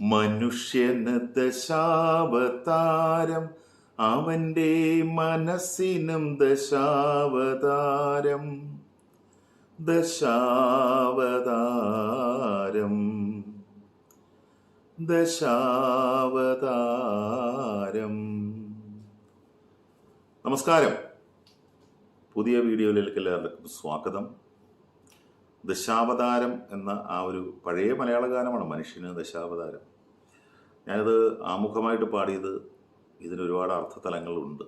മനുഷ്യന് ദശാവതാരം അവന്റെ മനസ്സിനും ദശാവതാരം. ദശാവതാരം. ദശാവതാരം. നമസ്കാരം. പുതിയ വീഡിയോയിലേക്ക് എല്ലാവർക്കും സ്വാഗതം. ദശാവതാരം എന്ന ആ ഒരു പഴയ മലയാള ഗാനമാണ് മനുഷ്യന് ദശാവതാരം. ഞാനത് ആമുഖമായിട്ട് പാടിയത് ഇതിന് ഒരുപാട് അർത്ഥതലങ്ങളുണ്ട്.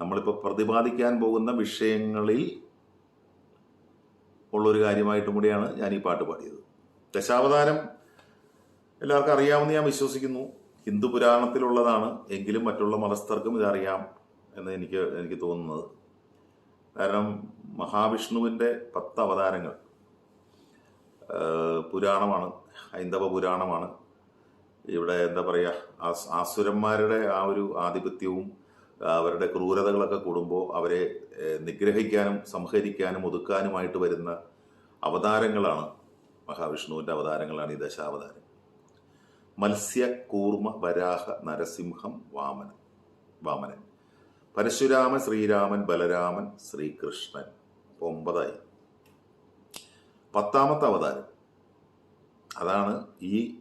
നമ്മളിപ്പോൾ പ്രതിപാദിക്കാൻ പോകുന്ന വിഷയങ്ങളിൽ ഉള്ളൊരു കാര്യമായിട്ടും കൂടിയാണ് ഞാൻ ഈ പാട്ട് പാടിയത്. ദശാവതാരം എല്ലാവർക്കും അറിയാമെന്ന് ഞാൻ വിശ്വസിക്കുന്നു. ഹിന്ദു പുരാണത്തിലുള്ളതാണ് എങ്കിലും മറ്റുള്ള മതസ്ഥർക്കും ഇതറിയാം എന്ന് എനിക്ക് എനിക്ക് തോന്നുന്നത്. കാരണം മഹാവിഷ്ണുവിന്റെ പത്ത് അവതാരങ്ങൾ പുരാണമാണ് ഹൈന്ദവ പുരാണമാണ്. ഇവിടെ എന്താ പറയുക ആസ്- ആസുരന്മാരുടെ ആ ഒരു ആധിപത്യവും അവരുടെ ക്രൂരതകളൊക്കെ കൂടുമ്പോൾ അവരെ നിഗ്രഹിക്കാനും സംഹരിക്കാനും ഒതുക്കാനുമായിട്ട് വരുന്ന അവതാരങ്ങളാണ് മഹാവിഷ്ണുവിന്റെ അവതാരങ്ങളാണ് ഈ ദശാവതാരം. മത്സ്യ കൂർമ്മ വരാഹ നരസിംഹം വാമനൻ വാമനൻ. പരശുരാമൻ ശ്രീരാമൻ ബലരാമൻ ശ്രീകൃഷ്ണൻ. ഒമ്പതായി. പത്താമത്തെ അവതാരം. അതാണ് ഈ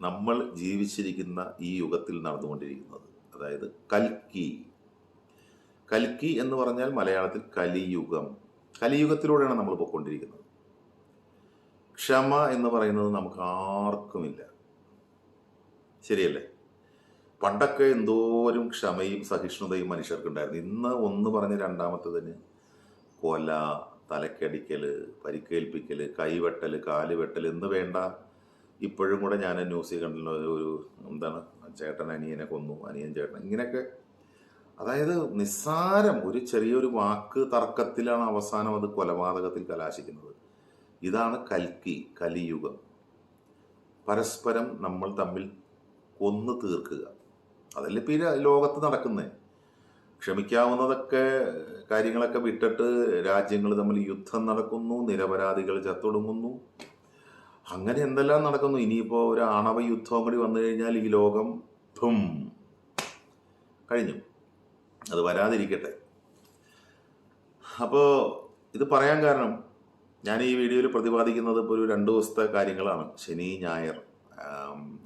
നമ്മൾ ജീവിച്ചിരിക്കുന്ന ഈ യുഗത്തിൽ നടന്നുകൊണ്ടിരിക്കുന്നത്. അതായത് കൽക്കി. കൽക്കി എന്ന് പറഞ്ഞാൽ മലയാളത്തിൽ കലിയുഗം. കലിയുഗത്തിലൂടെയാണ് നമ്മൾ പോയിക്കൊണ്ടിരിക്കുന്നത്. ക്ഷമ എന്ന് പറയുന്നത് നമുക്ക് ആർക്കുമില്ല. ശരിയല്ലേ? പണ്ടൊക്കെ എന്തോരും ക്ഷമയും സഹിഷ്ണുതയും മനുഷ്യർക്കുണ്ടായിരുന്നു. ഇന്ന് ഒന്ന് പറഞ്ഞ് രണ്ടാമത്തതിന് കൊല തലക്കടിക്കൽ പരിക്കേൽപ്പിക്കൽ കൈവെട്ടൽ കാലുവെട്ടൽ എന്ന് വേണ്ട. ഇപ്പോഴും കൂടെ ഞാൻ ന്യൂസിൽ കണ്ടല്ലോ ഒരു എന്താണ് ചേട്ടൻ അനിയനെ കൊന്നു അനിയൻ ചേട്ടൻ ഇങ്ങനെയൊക്കെ അതായത് നിസ്സാരം ഒരു ചെറിയൊരു വാക്ക് തർക്കത്തിലാണ് അവസാനം അത് കൊലപാതകത്തിൽ കലാശിക്കുന്നത്. ഇതാണ് കൽക്കി കലിയുഗം. പരസ്പരം നമ്മൾ തമ്മിൽ കൊന്നു തീർക്കുക. അതല്ലേ ഇപ്പം ഈ ലോകത്ത് നടക്കുന്നത് ക്ഷമിക്കാവുന്നതൊക്കെ കാര്യങ്ങളൊക്കെ വിട്ടിട്ട് രാജ്യങ്ങൾ തമ്മിൽ യുദ്ധം നടക്കുന്നു നിരപരാധികൾ ചത്തൊടുങ്ങുന്നു. അങ്ങനെ എന്തെല്ലാം നടക്കുന്നു? ഇനിയിപ്പോൾ ഒരു ആണവ യുദ്ധവും കൂടി വന്നു കഴിഞ്ഞാൽ ഈ ലോകം ഭും. കഴിഞ്ഞു. അത് വരാതിരിക്കട്ടെ. അപ്പോൾ ഇത് പറയാൻ കാരണം ഞാൻ ഈ വീഡിയോയിൽ പ്രതിപാദിക്കുന്നത് ഇപ്പോൾ ഒരു രണ്ട് ദിവസത്തെ കാര്യങ്ങളാണ്. ശനി ഞായർ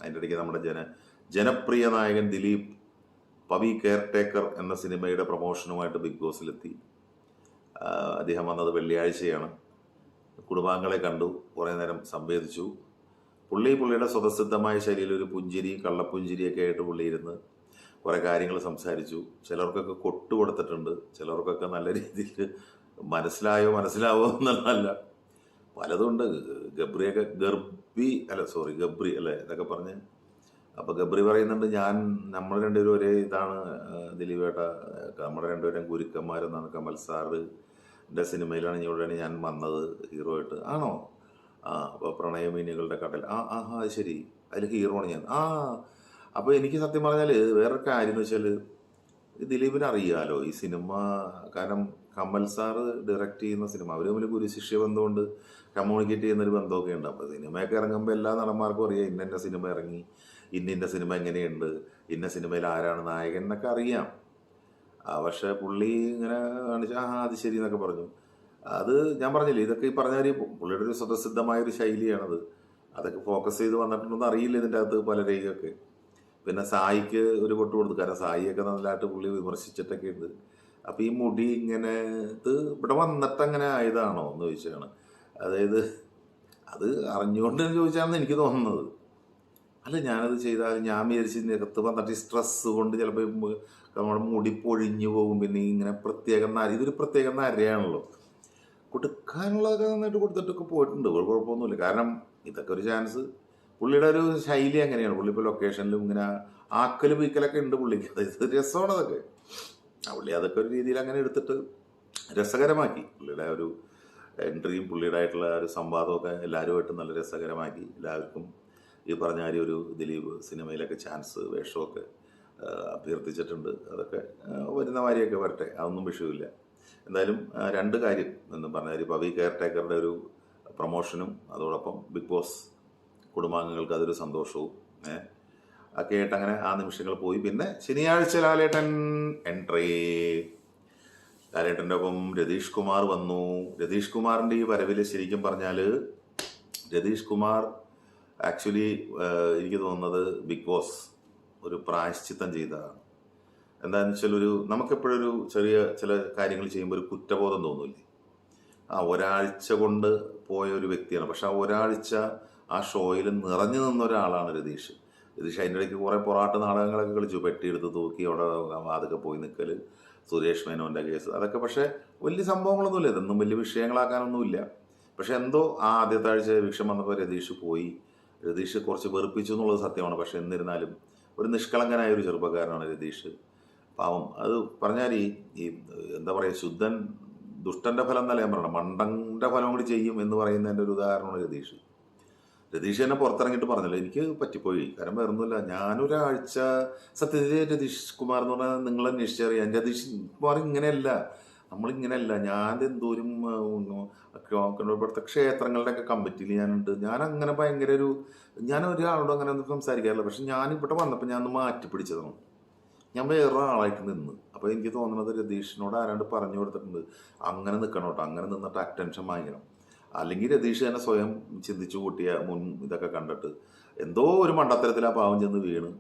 അതിന്റെ ഇടയ്ക്ക് നമ്മുടെ ജന ജനപ്രിയ നായകൻ ദിലീപ് പവി കെയർ ടേക്കർ എന്ന സിനിമയുടെ പ്രൊമോഷനുമായിട്ട് ബിഗ് ബോസിലെത്തി. അദ്ദേഹം വന്നത് വെള്ളിയാഴ്ചയാണ്. കുടുംബാംഗങ്ങളെ കണ്ടു കുറേ നേരം സംവേദിച്ചു. പുള്ളി പുള്ളിയുടെ സ്വതസിദ്ധമായ ശൈലിയിൽ ഒരു പുഞ്ചിരി കള്ളപ്പുഞ്ചിരിയൊക്കെ ആയിട്ട് പുള്ളി ഇരുന്ന് കുറേ കാര്യങ്ങൾ സംസാരിച്ചു. ചിലർക്കൊക്കെ കൊട്ടു കൊടുത്തിട്ടുണ്ട്. ചിലർക്കൊക്കെ നല്ല രീതിയിൽ മനസ്സിലായോ മനസ്സിലാവോ എന്നുള്ളതല്ല. പലതുണ്ട്. ഗബ്രിയൊക്കെ ഗർബി അല്ല സോറി ഗബ്രി അല്ലേ ഇതൊക്കെ പറഞ്ഞ് അപ്പൊ ഗബ്രി പറയുന്നുണ്ട് ഞാൻ നമ്മൾ രണ്ടുപേരും ഒരേ ഇതാണ് ദിലീപേട്ട നമ്മുടെ രണ്ടുപേരും ഗുരുക്കന്മാരെന്നാണ് കമൽ സാറിന്റെ സിനിമയിലാണ് ഇവിടെയാണ് ഞാൻ വന്നത് ഹീറോ ആയിട്ട്. ആണോ? ആ അപ്പോൾ പ്രണയമീനുകളുടെ കടൽ. ആ ആ ആ അത് ശരി. അതിൽ ഹീറോ ആണ് ഞാൻ. ആ അപ്പോൾ എനിക്ക് സത്യം പറഞ്ഞാൽ വേറെ കാര്യം എന്ന് വെച്ചാൽ ദിലീപിനെ അറിയാലോ ഈ സിനിമ കാരണം കമൽ സാറ് ഡയറക്റ്റ് ചെയ്യുന്ന സിനിമ. അവർ തമ്മിൽ ഗുരുശിഷ്യ ബന്ധമുണ്ട്. കമ്മ്യൂണിക്കേറ്റ് ചെയ്യുന്നൊരു ബന്ധമൊക്കെ ഉണ്ട്. അപ്പോൾ സിനിമയൊക്കെ ഇറങ്ങുമ്പോൾ എല്ലാ നടന്മാർക്കും അറിയാം ഇന്ന സിനിമ ഇറങ്ങി ഇന്ന ഇന്ന സിനിമ എങ്ങനെയുണ്ട് ഇന്ന സിനിമയിൽ ആരാണ് നായകൻ എന്നൊക്കെ അറിയാം. പക്ഷേ പുള്ളി ഇങ്ങനെ കാണിച്ചാൽ ആ അത് ശരി എന്നൊക്കെ പറഞ്ഞു. അത് ഞാൻ പറഞ്ഞില്ലേ ഇതൊക്കെ ഈ പറഞ്ഞ ഒരു പുള്ളിയുടെ ഒരു സ്വതസിദ്ധമായ ഒരു ശൈലിയാണത്. അതൊക്കെ ഫോക്കസ് ചെയ്ത് വന്നിട്ടുണ്ടെന്ന് അറിയില്ല ഇതിന്റെ അകത്ത് പലരെയൊക്കെ പിന്നെ സായിക്ക് ഒരു കൊട്ട് കൊടുത്തു കാരണം സായിയൊക്കെ നല്ലതായിട്ട് പുള്ളി വിമർശിച്ചിട്ടൊക്കെ ഉണ്ട് അപ്പം ഈ മുടി ഇങ്ങനെ ഇത് ഇവിടെ വന്നിട്ട് അങ്ങനെ ആയതാണോ എന്ന് ചോദിച്ചാണ് അതായത് അത് അറിഞ്ഞുകൊണ്ട് ചോദിച്ചാണെന്ന് എനിക്ക് തോന്നുന്നത്. അല്ല ഞാനത് ചെയ്താൽ ഞാൻ വിചാരിച്ച് നികത്ത് വന്നിട്ട് ഈ സ്ട്രെസ് കൊണ്ട് ചിലപ്പോൾ നമ്മുടെ മുടി പൊഴിഞ്ഞു പോകും. പിന്നെ ഇങ്ങനെ പ്രത്യേക നര ഇതൊരു പ്രത്യേക നരയാണല്ലോ. കൊടുക്കാനുള്ളതൊക്കെ നന്നായിട്ട് കൊടുത്തിട്ടൊക്കെ പോയിട്ടുണ്ട്. കുഴപ്പമൊന്നുമില്ല. കാരണം ഇതൊക്കെ ഒരു ചാൻസ് പുള്ളിയുടെ ഒരു ശൈലി അങ്ങനെയാണ്. പുള്ളി ഇപ്പോൾ ലൊക്കേഷനിലും ഇങ്ങനെ ആക്കൽ വീക്കലൊക്കെ ഉണ്ട് പുള്ളിക്ക്. അതായത് രസമാണ് അതൊക്കെ. ആ പുള്ളി അതൊക്കെ ഒരു രീതിയിൽ അങ്ങനെ എടുത്തിട്ട് രസകരമാക്കി. പുള്ളിയുടെ ഒരു എൻട്രിയും പുള്ളിയുടെ ആയിട്ടുള്ള ആ ഒരു സംവാദമൊക്കെ എല്ലാവരുമായിട്ട് നല്ല രസകരമാക്കി. എല്ലാവർക്കും ഈ പറഞ്ഞ കാര്യം ഒരു ദിലീപ് സിനിമയിലൊക്കെ ചാൻസ് വേഷമൊക്കെ അഭ്യർത്ഥിച്ചിട്ടുണ്ട്. അതൊക്കെ വരുന്ന മാതിരിയൊക്കെ വരട്ടെ അതൊന്നും വിഷയമില്ല. എന്തായാലും രണ്ട് കാര്യം എന്ന് പറഞ്ഞാൽ പവി കെയർ ടേക്കറുടെ ഒരു പ്രൊമോഷനും അതോടൊപ്പം ബിഗ് ബോസ് കുടുംബാംഗങ്ങൾക്ക് അതൊരു സന്തോഷവും ഒക്കെ ആയിട്ട് അങ്ങനെ ആ നിമിഷങ്ങൾ പോയി. പിന്നെ ശനിയാഴ്ച ലാലേട്ടൻ എൻട്രി. ലാലേട്ടന്റെ ഒപ്പം രതീഷ് കുമാർ വന്നു. രതീഷ് കുമാറിന്റെ ഈ വരവിൽ ശരിക്കും പറഞ്ഞാൽ രതീഷ് കുമാർ ആക്ച്വലി എനിക്ക് തോന്നുന്നത് ബിഗ് ബോസ് ഒരു പ്രായശ്ചിത്തം ചെയ്തതാണ്. എന്താണെന്ന് വെച്ചാൽ ഒരു നമുക്കെപ്പോഴൊരു ചെറിയ ചില കാര്യങ്ങൾ ചെയ്യുമ്പോൾ ഒരു കുറ്റബോധം തോന്നില്ലേ? ആ ഒരാഴ്ച കൊണ്ട് പോയ ഒരു വ്യക്തിയാണ്. പക്ഷെ ആ ഒരാഴ്ച ആ ഷോയിൽ നിറഞ്ഞു നിന്ന ഒരാളാണ് രതീഷ്. രതീഷ് അതിന്റെ ഇടയ്ക്ക് കുറേ പൊറാട്ട് നാടകങ്ങളൊക്കെ കളിച്ചു. പെട്ടിയെടുത്ത് തൂക്കി അവിടെ അതൊക്കെ പോയി നിൽക്കൽ സുരേഷ് മേനോന്റെ കേസ്. അതൊക്കെ പക്ഷേ വലിയ സംഭവങ്ങളൊന്നുമില്ല. ഇതൊന്നും വലിയ വിഷയങ്ങളാക്കാനൊന്നുമില്ല. പക്ഷെ എന്തോ ആ ആദ്യത്തെ ആഴ്ച വിഷം വന്നപ്പോൾ രതീഷ് പോയി. രതീഷ് കുറച്ച് വെറുപ്പിച്ചു എന്നുള്ളത് സത്യമാണ്. പക്ഷെ എന്നിരുന്നാലും ഒരു നിഷ്കളങ്കനായ ഒരു ചെറുപ്പക്കാരനാണ് രതീഷ്. പാവം. അത് പറഞ്ഞാൽ ഈ ഈ എന്താ പറയുക ശുദ്ധൻ ദുഷ്ടന്റെ ഫലം എന്നല്ല ഞാൻ പറയണം മണ്ടന്റെ ഫലം കൂടി ചെയ്യും എന്ന് പറയുന്നതിന്റെ ഒരു ഉദാഹരണമാണ് രതീഷ്. രതീഷ് എന്നെ പുറത്തിറങ്ങിയിട്ട് പറഞ്ഞല്ലോ. എനിക്ക് പറ്റിപ്പോയി. കാരണം വേറൊന്നുമില്ല. ഞാനൊരാഴ്ച സത്യത്തിൽ രതീഷ് കുമാർ എന്ന് പറഞ്ഞാൽ നിങ്ങൾ അന്വേഷിച്ചറിയാം. രതീഷ് കുമാർ ഇങ്ങനെയല്ല. നമ്മളിങ്ങനെയല്ല ഞാൻ എന്തോരും ഇവിടുത്തെ ക്ഷേത്രങ്ങളുടെ ഒക്കെ കമ്മിറ്റിയിൽ ഞാനുണ്ട്. ഞാൻ അങ്ങനെ ഭയങ്കര ഒരു ഞാൻ ഒരാളോട് അങ്ങനെ ഒന്നും സംസാരിക്കാറില്ല. പക്ഷെ ഞാൻ ഇവിടെ വന്നപ്പോൾ ഞാൻ ഒന്ന് മാറ്റി പിടിച്ചതാണ്. ഞാൻ വേറെ ആളായിട്ട് നിന്ന്. അപ്പോൾ എനിക്ക് തോന്നുന്നത് രതീഷിനോട് ആരാണ്ട് പറഞ്ഞു കൊടുത്തിട്ടുണ്ട്. അങ്ങനെ നിൽക്കണം കേട്ടോ അങ്ങനെ നിന്നിട്ട് അറ്റൻഷൻ വാങ്ങിക്കണം. അല്ലെങ്കിൽ രതീഷ് തന്നെ സ്വയം ചിന്തിച്ചു കൂട്ടിയ മുൻ ഇതൊക്കെ കണ്ടിട്ട് എന്തോ ഒരു മണ്ടത്തരത്തിൽ ആ പാവം ചെന്ന് വീണ്.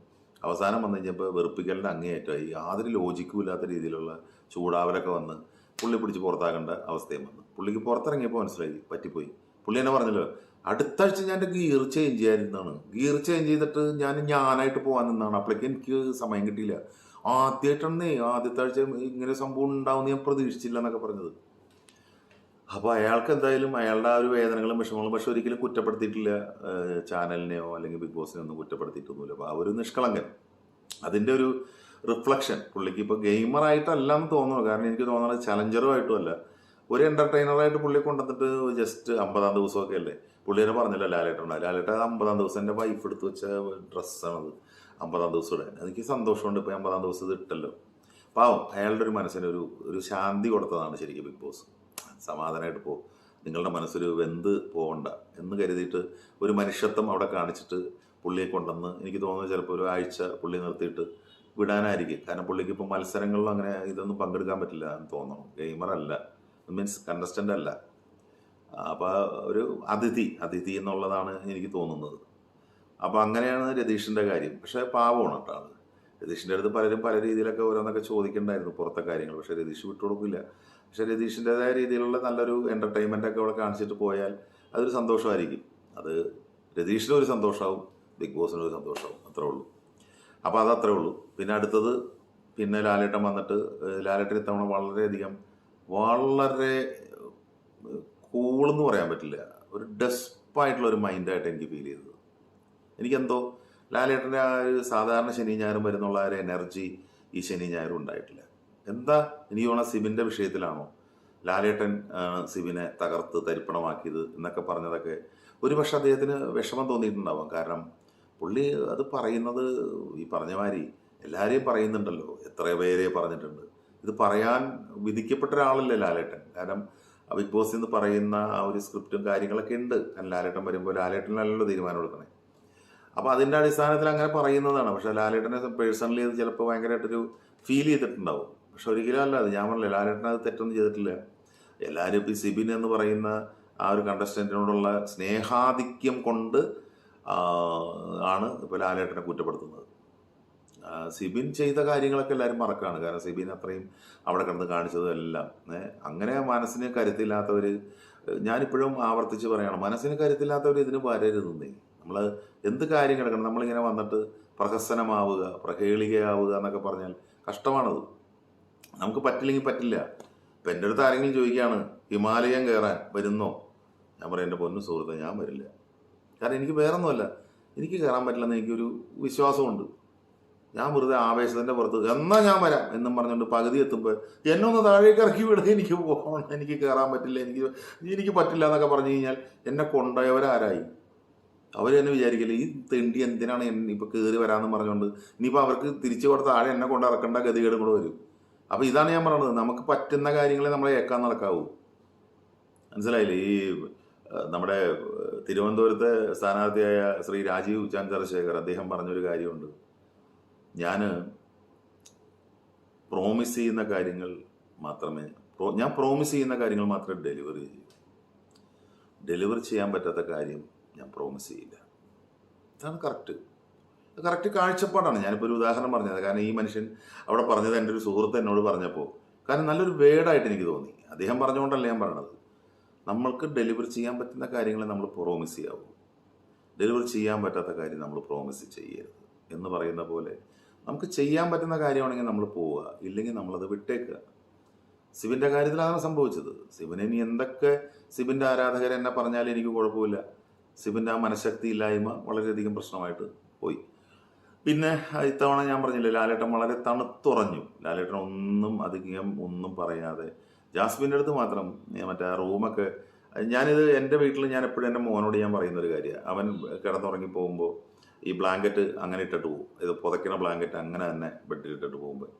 അവസാനം വന്നു കഴിഞ്ഞപ്പോൾ വെറുപ്പിക്കലിന്റെ അങ്ങേയറ്റമായി. യാതൊരു ലോജിക്കും ഇല്ലാത്ത രീതിയിലുള്ള ചൂടാവലൊക്കെ വന്ന് പുള്ളി പിടിച്ച് പുറത്താക്കേണ്ട അവസ്ഥയും വന്നു. പുള്ളിക്ക് പുറത്തിറങ്ങിയപ്പോൾ മനസ്സിലായി പറ്റിപ്പോയി. പുള്ളി എന്നെ പറഞ്ഞല്ലോ അടുത്ത ആഴ്ച ഞാൻ എന്റെ ഗിയർ ചേഞ്ച് ചെയ്യാതിരുന്നാണ്. ഗിയർ ചേഞ്ച് ചെയ്തിട്ട് ഞാൻ ഞാനായിട്ട് പോകാൻ നിന്നാണ്. അപ്പോഴേക്ക് എനിക്ക് സമയം കിട്ടിയില്ല. ആദ്യമായിട്ടാണെന്നേ ആദ്യത്തെ ആഴ്ച ഇങ്ങനെ സംഭവം ഉണ്ടാവുമെന്ന് ഞാൻ പ്രതീക്ഷിച്ചില്ല എന്നൊക്കെ പറഞ്ഞത്. അപ്പോൾ അയാൾക്ക് എന്തായാലും അയാളുടെ ആ ഒരു വേദനകളും വിഷമങ്ങളും പക്ഷെ ഒരിക്കലും കുറ്റപ്പെടുത്തിയിട്ടില്ല ചാനലിനെയോ അല്ലെങ്കിൽ ബിഗ് ബോസിനെ ഒന്നും കുറ്റപ്പെടുത്തിയിട്ടൊന്നുമില്ല. അപ്പോൾ ആ ഒരു നിഷ്കളങ്കൻ. അതിന്റെ ഒരു റിഫ്ലക്ഷൻ. പുള്ളിക്ക് ഇപ്പോൾ ഗെയിമറായിട്ടല്ല എന്ന് തോന്നുന്നു. കാരണം എനിക്ക് തോന്നുന്നത് ചലഞ്ചറുമായിട്ടും അല്ല. ഒരു എന്റർടൈനറായിട്ട് പുള്ളി കൊണ്ടുവന്നിട്ട് ജസ്റ്റ് അമ്പതാം ദിവസമൊക്കെ അല്ലേ? പുള്ളി തന്നെ പറഞ്ഞില്ല ലാലേട്ടൻ അത് അമ്പതാം ദിവസം എന്റെ വൈഫ് എടുത്ത് വെച്ച ഡ്രസ്സാണത്. അമ്പതാം ദിവസം ഇടാൻ. എനിക്ക് സന്തോഷമുണ്ട്. ഇപ്പോൾ അമ്പതാം ദിവസം ഇത് ഇട്ടല്ലോ. പാവം. അയാളുടെ ഒരു മനസ്സിന് ഒരു ഒരു ശാന്തി കൊടുത്തതാണ് ശരിക്കും ബിഗ് ബോസ്. സമാധാനമായിട്ട് പോകും. നിങ്ങളുടെ മനസ്സിൽ വെന്ത് പോകണ്ട എന്ന് കരുതിയിട്ട് ഒരു മനുഷ്യത്വം അവിടെ കാണിച്ചിട്ട് പുള്ളിയെ കൊണ്ടുവന്ന് എനിക്ക് തോന്നുന്നത് ചിലപ്പോൾ ഒരു ആഴ്ച പുള്ളി നിർത്തിയിട്ട് വിടാനായിരിക്കും. കാരണം പുള്ളിക്ക് ഇപ്പോൾ മത്സരങ്ങളിലും അങ്ങനെ ഇതൊന്നും പങ്കെടുക്കാൻ പറ്റില്ല എന്ന് തോന്നുന്നു. ഗെയിമർ അല്ല. മീൻസ് കണ്ടസ്റ്റന്റ് അല്ല. അപ്പോൾ ഒരു അതിഥി അതിഥി എന്നുള്ളതാണ് എനിക്ക് തോന്നുന്നത്. അപ്പോൾ അങ്ങനെയാണ് രതീഷിന്റെ കാര്യം. പക്ഷേ പാവമാണ് കേട്ടോ അത്. രതീഷിന്റെ അടുത്ത് പലരും പല രീതിയിലൊക്കെ ഓരോന്നൊക്കെ ചോദിക്കണ്ടായിരുന്നു പുറത്തെ കാര്യങ്ങൾ. പക്ഷേ രതീഷ് വിട്ടുകൊടുക്കില്ല. പക്ഷേ രതീഷിന്റെതായ രീതിയിലുള്ള നല്ലൊരു എന്റർടൈൻമെന്റ് ഒക്കെ അവിടെ കാണിച്ചിട്ട് പോയാൽ അതൊരു സന്തോഷമായിരിക്കും. അത് രതീഷിനും ഒരു സന്തോഷമാവും ബിഗ് ബോസിനും ഒരു സന്തോഷമാവും അത്രേ ഉള്ളൂ. അപ്പോൾ അത് അത്രേ ഉള്ളൂ. പിന്നെ അടുത്തത് പിന്നെ ലാലേട്ടൻ വന്നിട്ട് ലാലേട്ടൻ ഇത്തവണ വളരെയധികം വളരെ കൂളെന്ന് പറയാൻ പറ്റില്ല. ഒരു ഡെസ്പായിട്ടുള്ള ഒരു മൈൻഡായിട്ട് എനിക്ക് ഫീൽ ചെയ്തത്. എനിക്കെന്തോ ലാലേട്ടന്റെ ആ ഒരു സാധാരണ ശനി ഞായറും വരുന്നുള്ള ആ ഒരു എനർജി ഈ ശനി ഞായറും ഉണ്ടായിട്ടില്ല. എന്താ എനിക്ക് തോന്നുന്ന സിബിന്റെ വിഷയത്തിലാണോ? ലാലേട്ടൻ സിബിനെ തകർത്ത് തരിപ്പണമാക്കിയത് എന്നൊക്കെ പറഞ്ഞതൊക്കെ ഒരു പക്ഷെ അദ്ദേഹത്തിന് വിഷമം തോന്നിയിട്ടുണ്ടാവാം. കാരണം പുള്ളി അത് പറയുന്നത് ഈ പറഞ്ഞ മാതിരി എല്ലാവരെയും പറയുന്നുണ്ടല്ലോ. എത്ര പേരെ പറഞ്ഞിട്ടുണ്ട്. ഇത് പറയാൻ വിധിക്കപ്പെട്ട ഒരാളല്ലേ ലാലേട്ടൻ. കാരണം ബിഗ് ബോസ് എന്ന് പറയുന്ന ആ ഒരു സ്ക്രിപ്റ്റും കാര്യങ്ങളൊക്കെ ഉണ്ട്. കാരണം ലാലേട്ടൻ വരുമ്പോൾ ലാലേട്ടനല്ലല്ലോ തീരുമാനം എടുക്കണേ. അപ്പോൾ അതിന്റെ അടിസ്ഥാനത്തിൽ അങ്ങനെ പറയുന്നതാണ്. പക്ഷേ ലാലേട്ടനെ പേഴ്സണലി അത് ചിലപ്പോൾ ഭയങ്കരമായിട്ടൊരു ഫീൽ ചെയ്തിട്ടുണ്ടാവും. പക്ഷെ ഒരിക്കലും അല്ല അത് ഞാൻ പറഞ്ഞില്ല ലാലേട്ടൻ അത് തെറ്റൊന്നും ചെയ്തിട്ടില്ല. എല്ലാവരും ഇപ്പോൾ ഈ സിബിൻ എന്ന് പറയുന്ന ആ ഒരു കണ്ടസ്റ്റന്റിനോടുള്ള സ്നേഹാധിക്യം കൊണ്ട് ആണ് ഇപ്പോൾ ലാലേട്ടനെ കുറ്റപ്പെടുത്തുന്നത്. സിബിൻ ചെയ്ത കാര്യങ്ങളൊക്കെ എല്ലാവരും മറക്കാണ്. കാരണം സിബിൻ അത്രയും അവിടെ കിടന്ന് കാണിച്ചതും എല്ലാം. അങ്ങനെ മനസ്സിന് കരുത്തില്ലാത്തവർ ഞാനിപ്പോഴും ആവർത്തിച്ച് പറയണം മനസ്സിന് കരുത്തില്ലാത്തവർ ഇതിന് വരരുതെന്നേ. നമ്മൾ എന്ത് കാര്യം കിടക്കണം നമ്മളിങ്ങനെ വന്നിട്ട് പ്രഹസനമാവുക പ്രഹേളികയാവുക എന്നൊക്കെ പറഞ്ഞാൽ കഷ്ടമാണത്. നമുക്ക് പറ്റില്ലെങ്കിൽ പറ്റില്ല. ഇപ്പം എന്റെ അടുത്ത് ആരെങ്കിലും ചോദിക്കുകയാണ് ഹിമാലയം കയറാൻ വരുന്നോ? ഞാൻ പറയും എന്റെ പൊന്നു സുഹൃത്ത് ഞാൻ വരില്ല. കാരണം എനിക്ക് വേറൊന്നുമല്ല. എനിക്ക് കയറാൻ പറ്റില്ലെന്ന് എനിക്കൊരു വിശ്വാസമുണ്ട്. ഞാൻ വെറുതെ ആവേശത്തിന്റെ പുറത്ത് എന്നാൽ ഞാൻ വരാം? എന്നും പറഞ്ഞുകൊണ്ട് പകുതി എത്തുമ്പോൾ എന്നെ ഒന്ന് താഴേക്ക് ഇറക്കി വിടുക എനിക്ക് പോകണം എനിക്ക് കയറാൻ പറ്റില്ല. എനിക്ക് എനിക്ക് പറ്റില്ല എന്നൊക്കെ പറഞ്ഞു കഴിഞ്ഞാൽ എന്നെ കൊണ്ടുപോയവരാരായി അവർ തന്നെ വിചാരിക്കില്ല ഈ തെണ്ടി എന്തിനാണ് ഇപ്പോൾ കയറി വരാമെന്ന് പറഞ്ഞുകൊണ്ട് ഇനിയിപ്പോൾ അവർക്ക് തിരിച്ചു കൊടുത്ത താഴെ എന്നെ കൊണ്ട് ഇറക്കേണ്ട ഗതികേടും കൂടെ വരും. അപ്പോൾ ഇതാണ് ഞാൻ പറയുന്നത് നമുക്ക് പറ്റുന്ന കാര്യങ്ങളെ നമ്മളെ ഏക്കാൻ നടക്കാവൂ. മനസ്സിലായില്ലേ? ഈ നമ്മുടെ തിരുവനന്തപുരത്തെ സ്ഥാനാർത്ഥിയായ ശ്രീ രാജീവ് ചന്ദ്രശേഖർ അദ്ദേഹം പറഞ്ഞൊരു കാര്യമുണ്ട്. ഞാൻ പ്രോമിസ് ചെയ്യുന്ന കാര്യങ്ങൾ മാത്രമേ ഞാൻ പ്രോമിസ് ചെയ്യുന്ന കാര്യങ്ങൾ മാത്രമേ ഡെലിവറി ചെയ്യൂ. ഡെലിവറി ചെയ്യാൻ പറ്റാത്ത കാര്യം ഞാൻ പ്രോമിസ് ചെയ്യില്ല. ഇതാണ് കറക്റ്റ് കറക്റ്റ് കാഴ്ചപ്പാടാണ്. ഞാനിപ്പോൾ ഒരു ഉദാഹരണം പറഞ്ഞത്. കാരണം ഈ മനുഷ്യൻ അവിടെ പറഞ്ഞത് എന്റെ ഒരു സുഹൃത്ത് എന്നോട് പറഞ്ഞപ്പോൾ കാരണം നല്ലൊരു വേർഡായിട്ട് എനിക്ക് തോന്നി. അദ്ദേഹം പറഞ്ഞുകൊണ്ടല്ല ഞാൻ പറയണത് നമ്മൾക്ക് ഡെലിവറി ചെയ്യാൻ പറ്റുന്ന കാര്യങ്ങളെ നമ്മൾ പ്രോമിസ് ചെയ്യാവൂ. ഡെലിവറി ചെയ്യാൻ പറ്റാത്ത കാര്യം നമ്മൾ പ്രോമിസ് ചെയ്യരുത് എന്ന് പറയുന്ന പോലെ നമുക്ക് ചെയ്യാൻ പറ്റുന്ന കാര്യമാണെങ്കിൽ നമ്മൾ പോവുക. ഇല്ലെങ്കിൽ നമ്മളത് വിട്ടേക്കുക. സിബിന്റെ കാര്യത്തിലാണ് സംഭവിച്ചത്. സിബിന് ഇനി എന്തൊക്കെ സിബിന്റെ ആരാധകർ എന്നെ പറഞ്ഞാലും എനിക്ക് കുഴപ്പമില്ല. സിബിന്റെ ആ മനഃശക്തി ഇല്ലായ്മ വളരെയധികം പ്രശ്നമായിട്ട് പോയി. പിന്നെ ഇത്തവണ ഞാൻ പറഞ്ഞില്ലേ ലാലേട്ടൻ വളരെ തണുത്തുറഞ്ഞു. ലാലേട്ടൻ ഒന്നും അധികം ഒന്നും പറയാതെ. ജാസ്മിന്റെ അടുത്ത് മാത്രം മറ്റേ റൂമൊക്കെ ഞാനിത് എന്റെ വീട്ടിൽ ഞാൻ എപ്പോഴും എന്റെ മോനോട് ഞാൻ പറയുന്ന ഒരു കാര്യമാണ്. അവൻ കിടന്നുറങ്ങി പോകുമ്പോൾ ഈ ബ്ലാങ്കറ്റ് അങ്ങനെ ഇട്ടിട്ട് പോകും. ഇത് പുതയ്ക്കണ ബ്ലാങ്കറ്റ് അങ്ങനെ തന്നെ ബെഡിൽ ഇട്ടിട്ട് പോകുമ്പോൾ.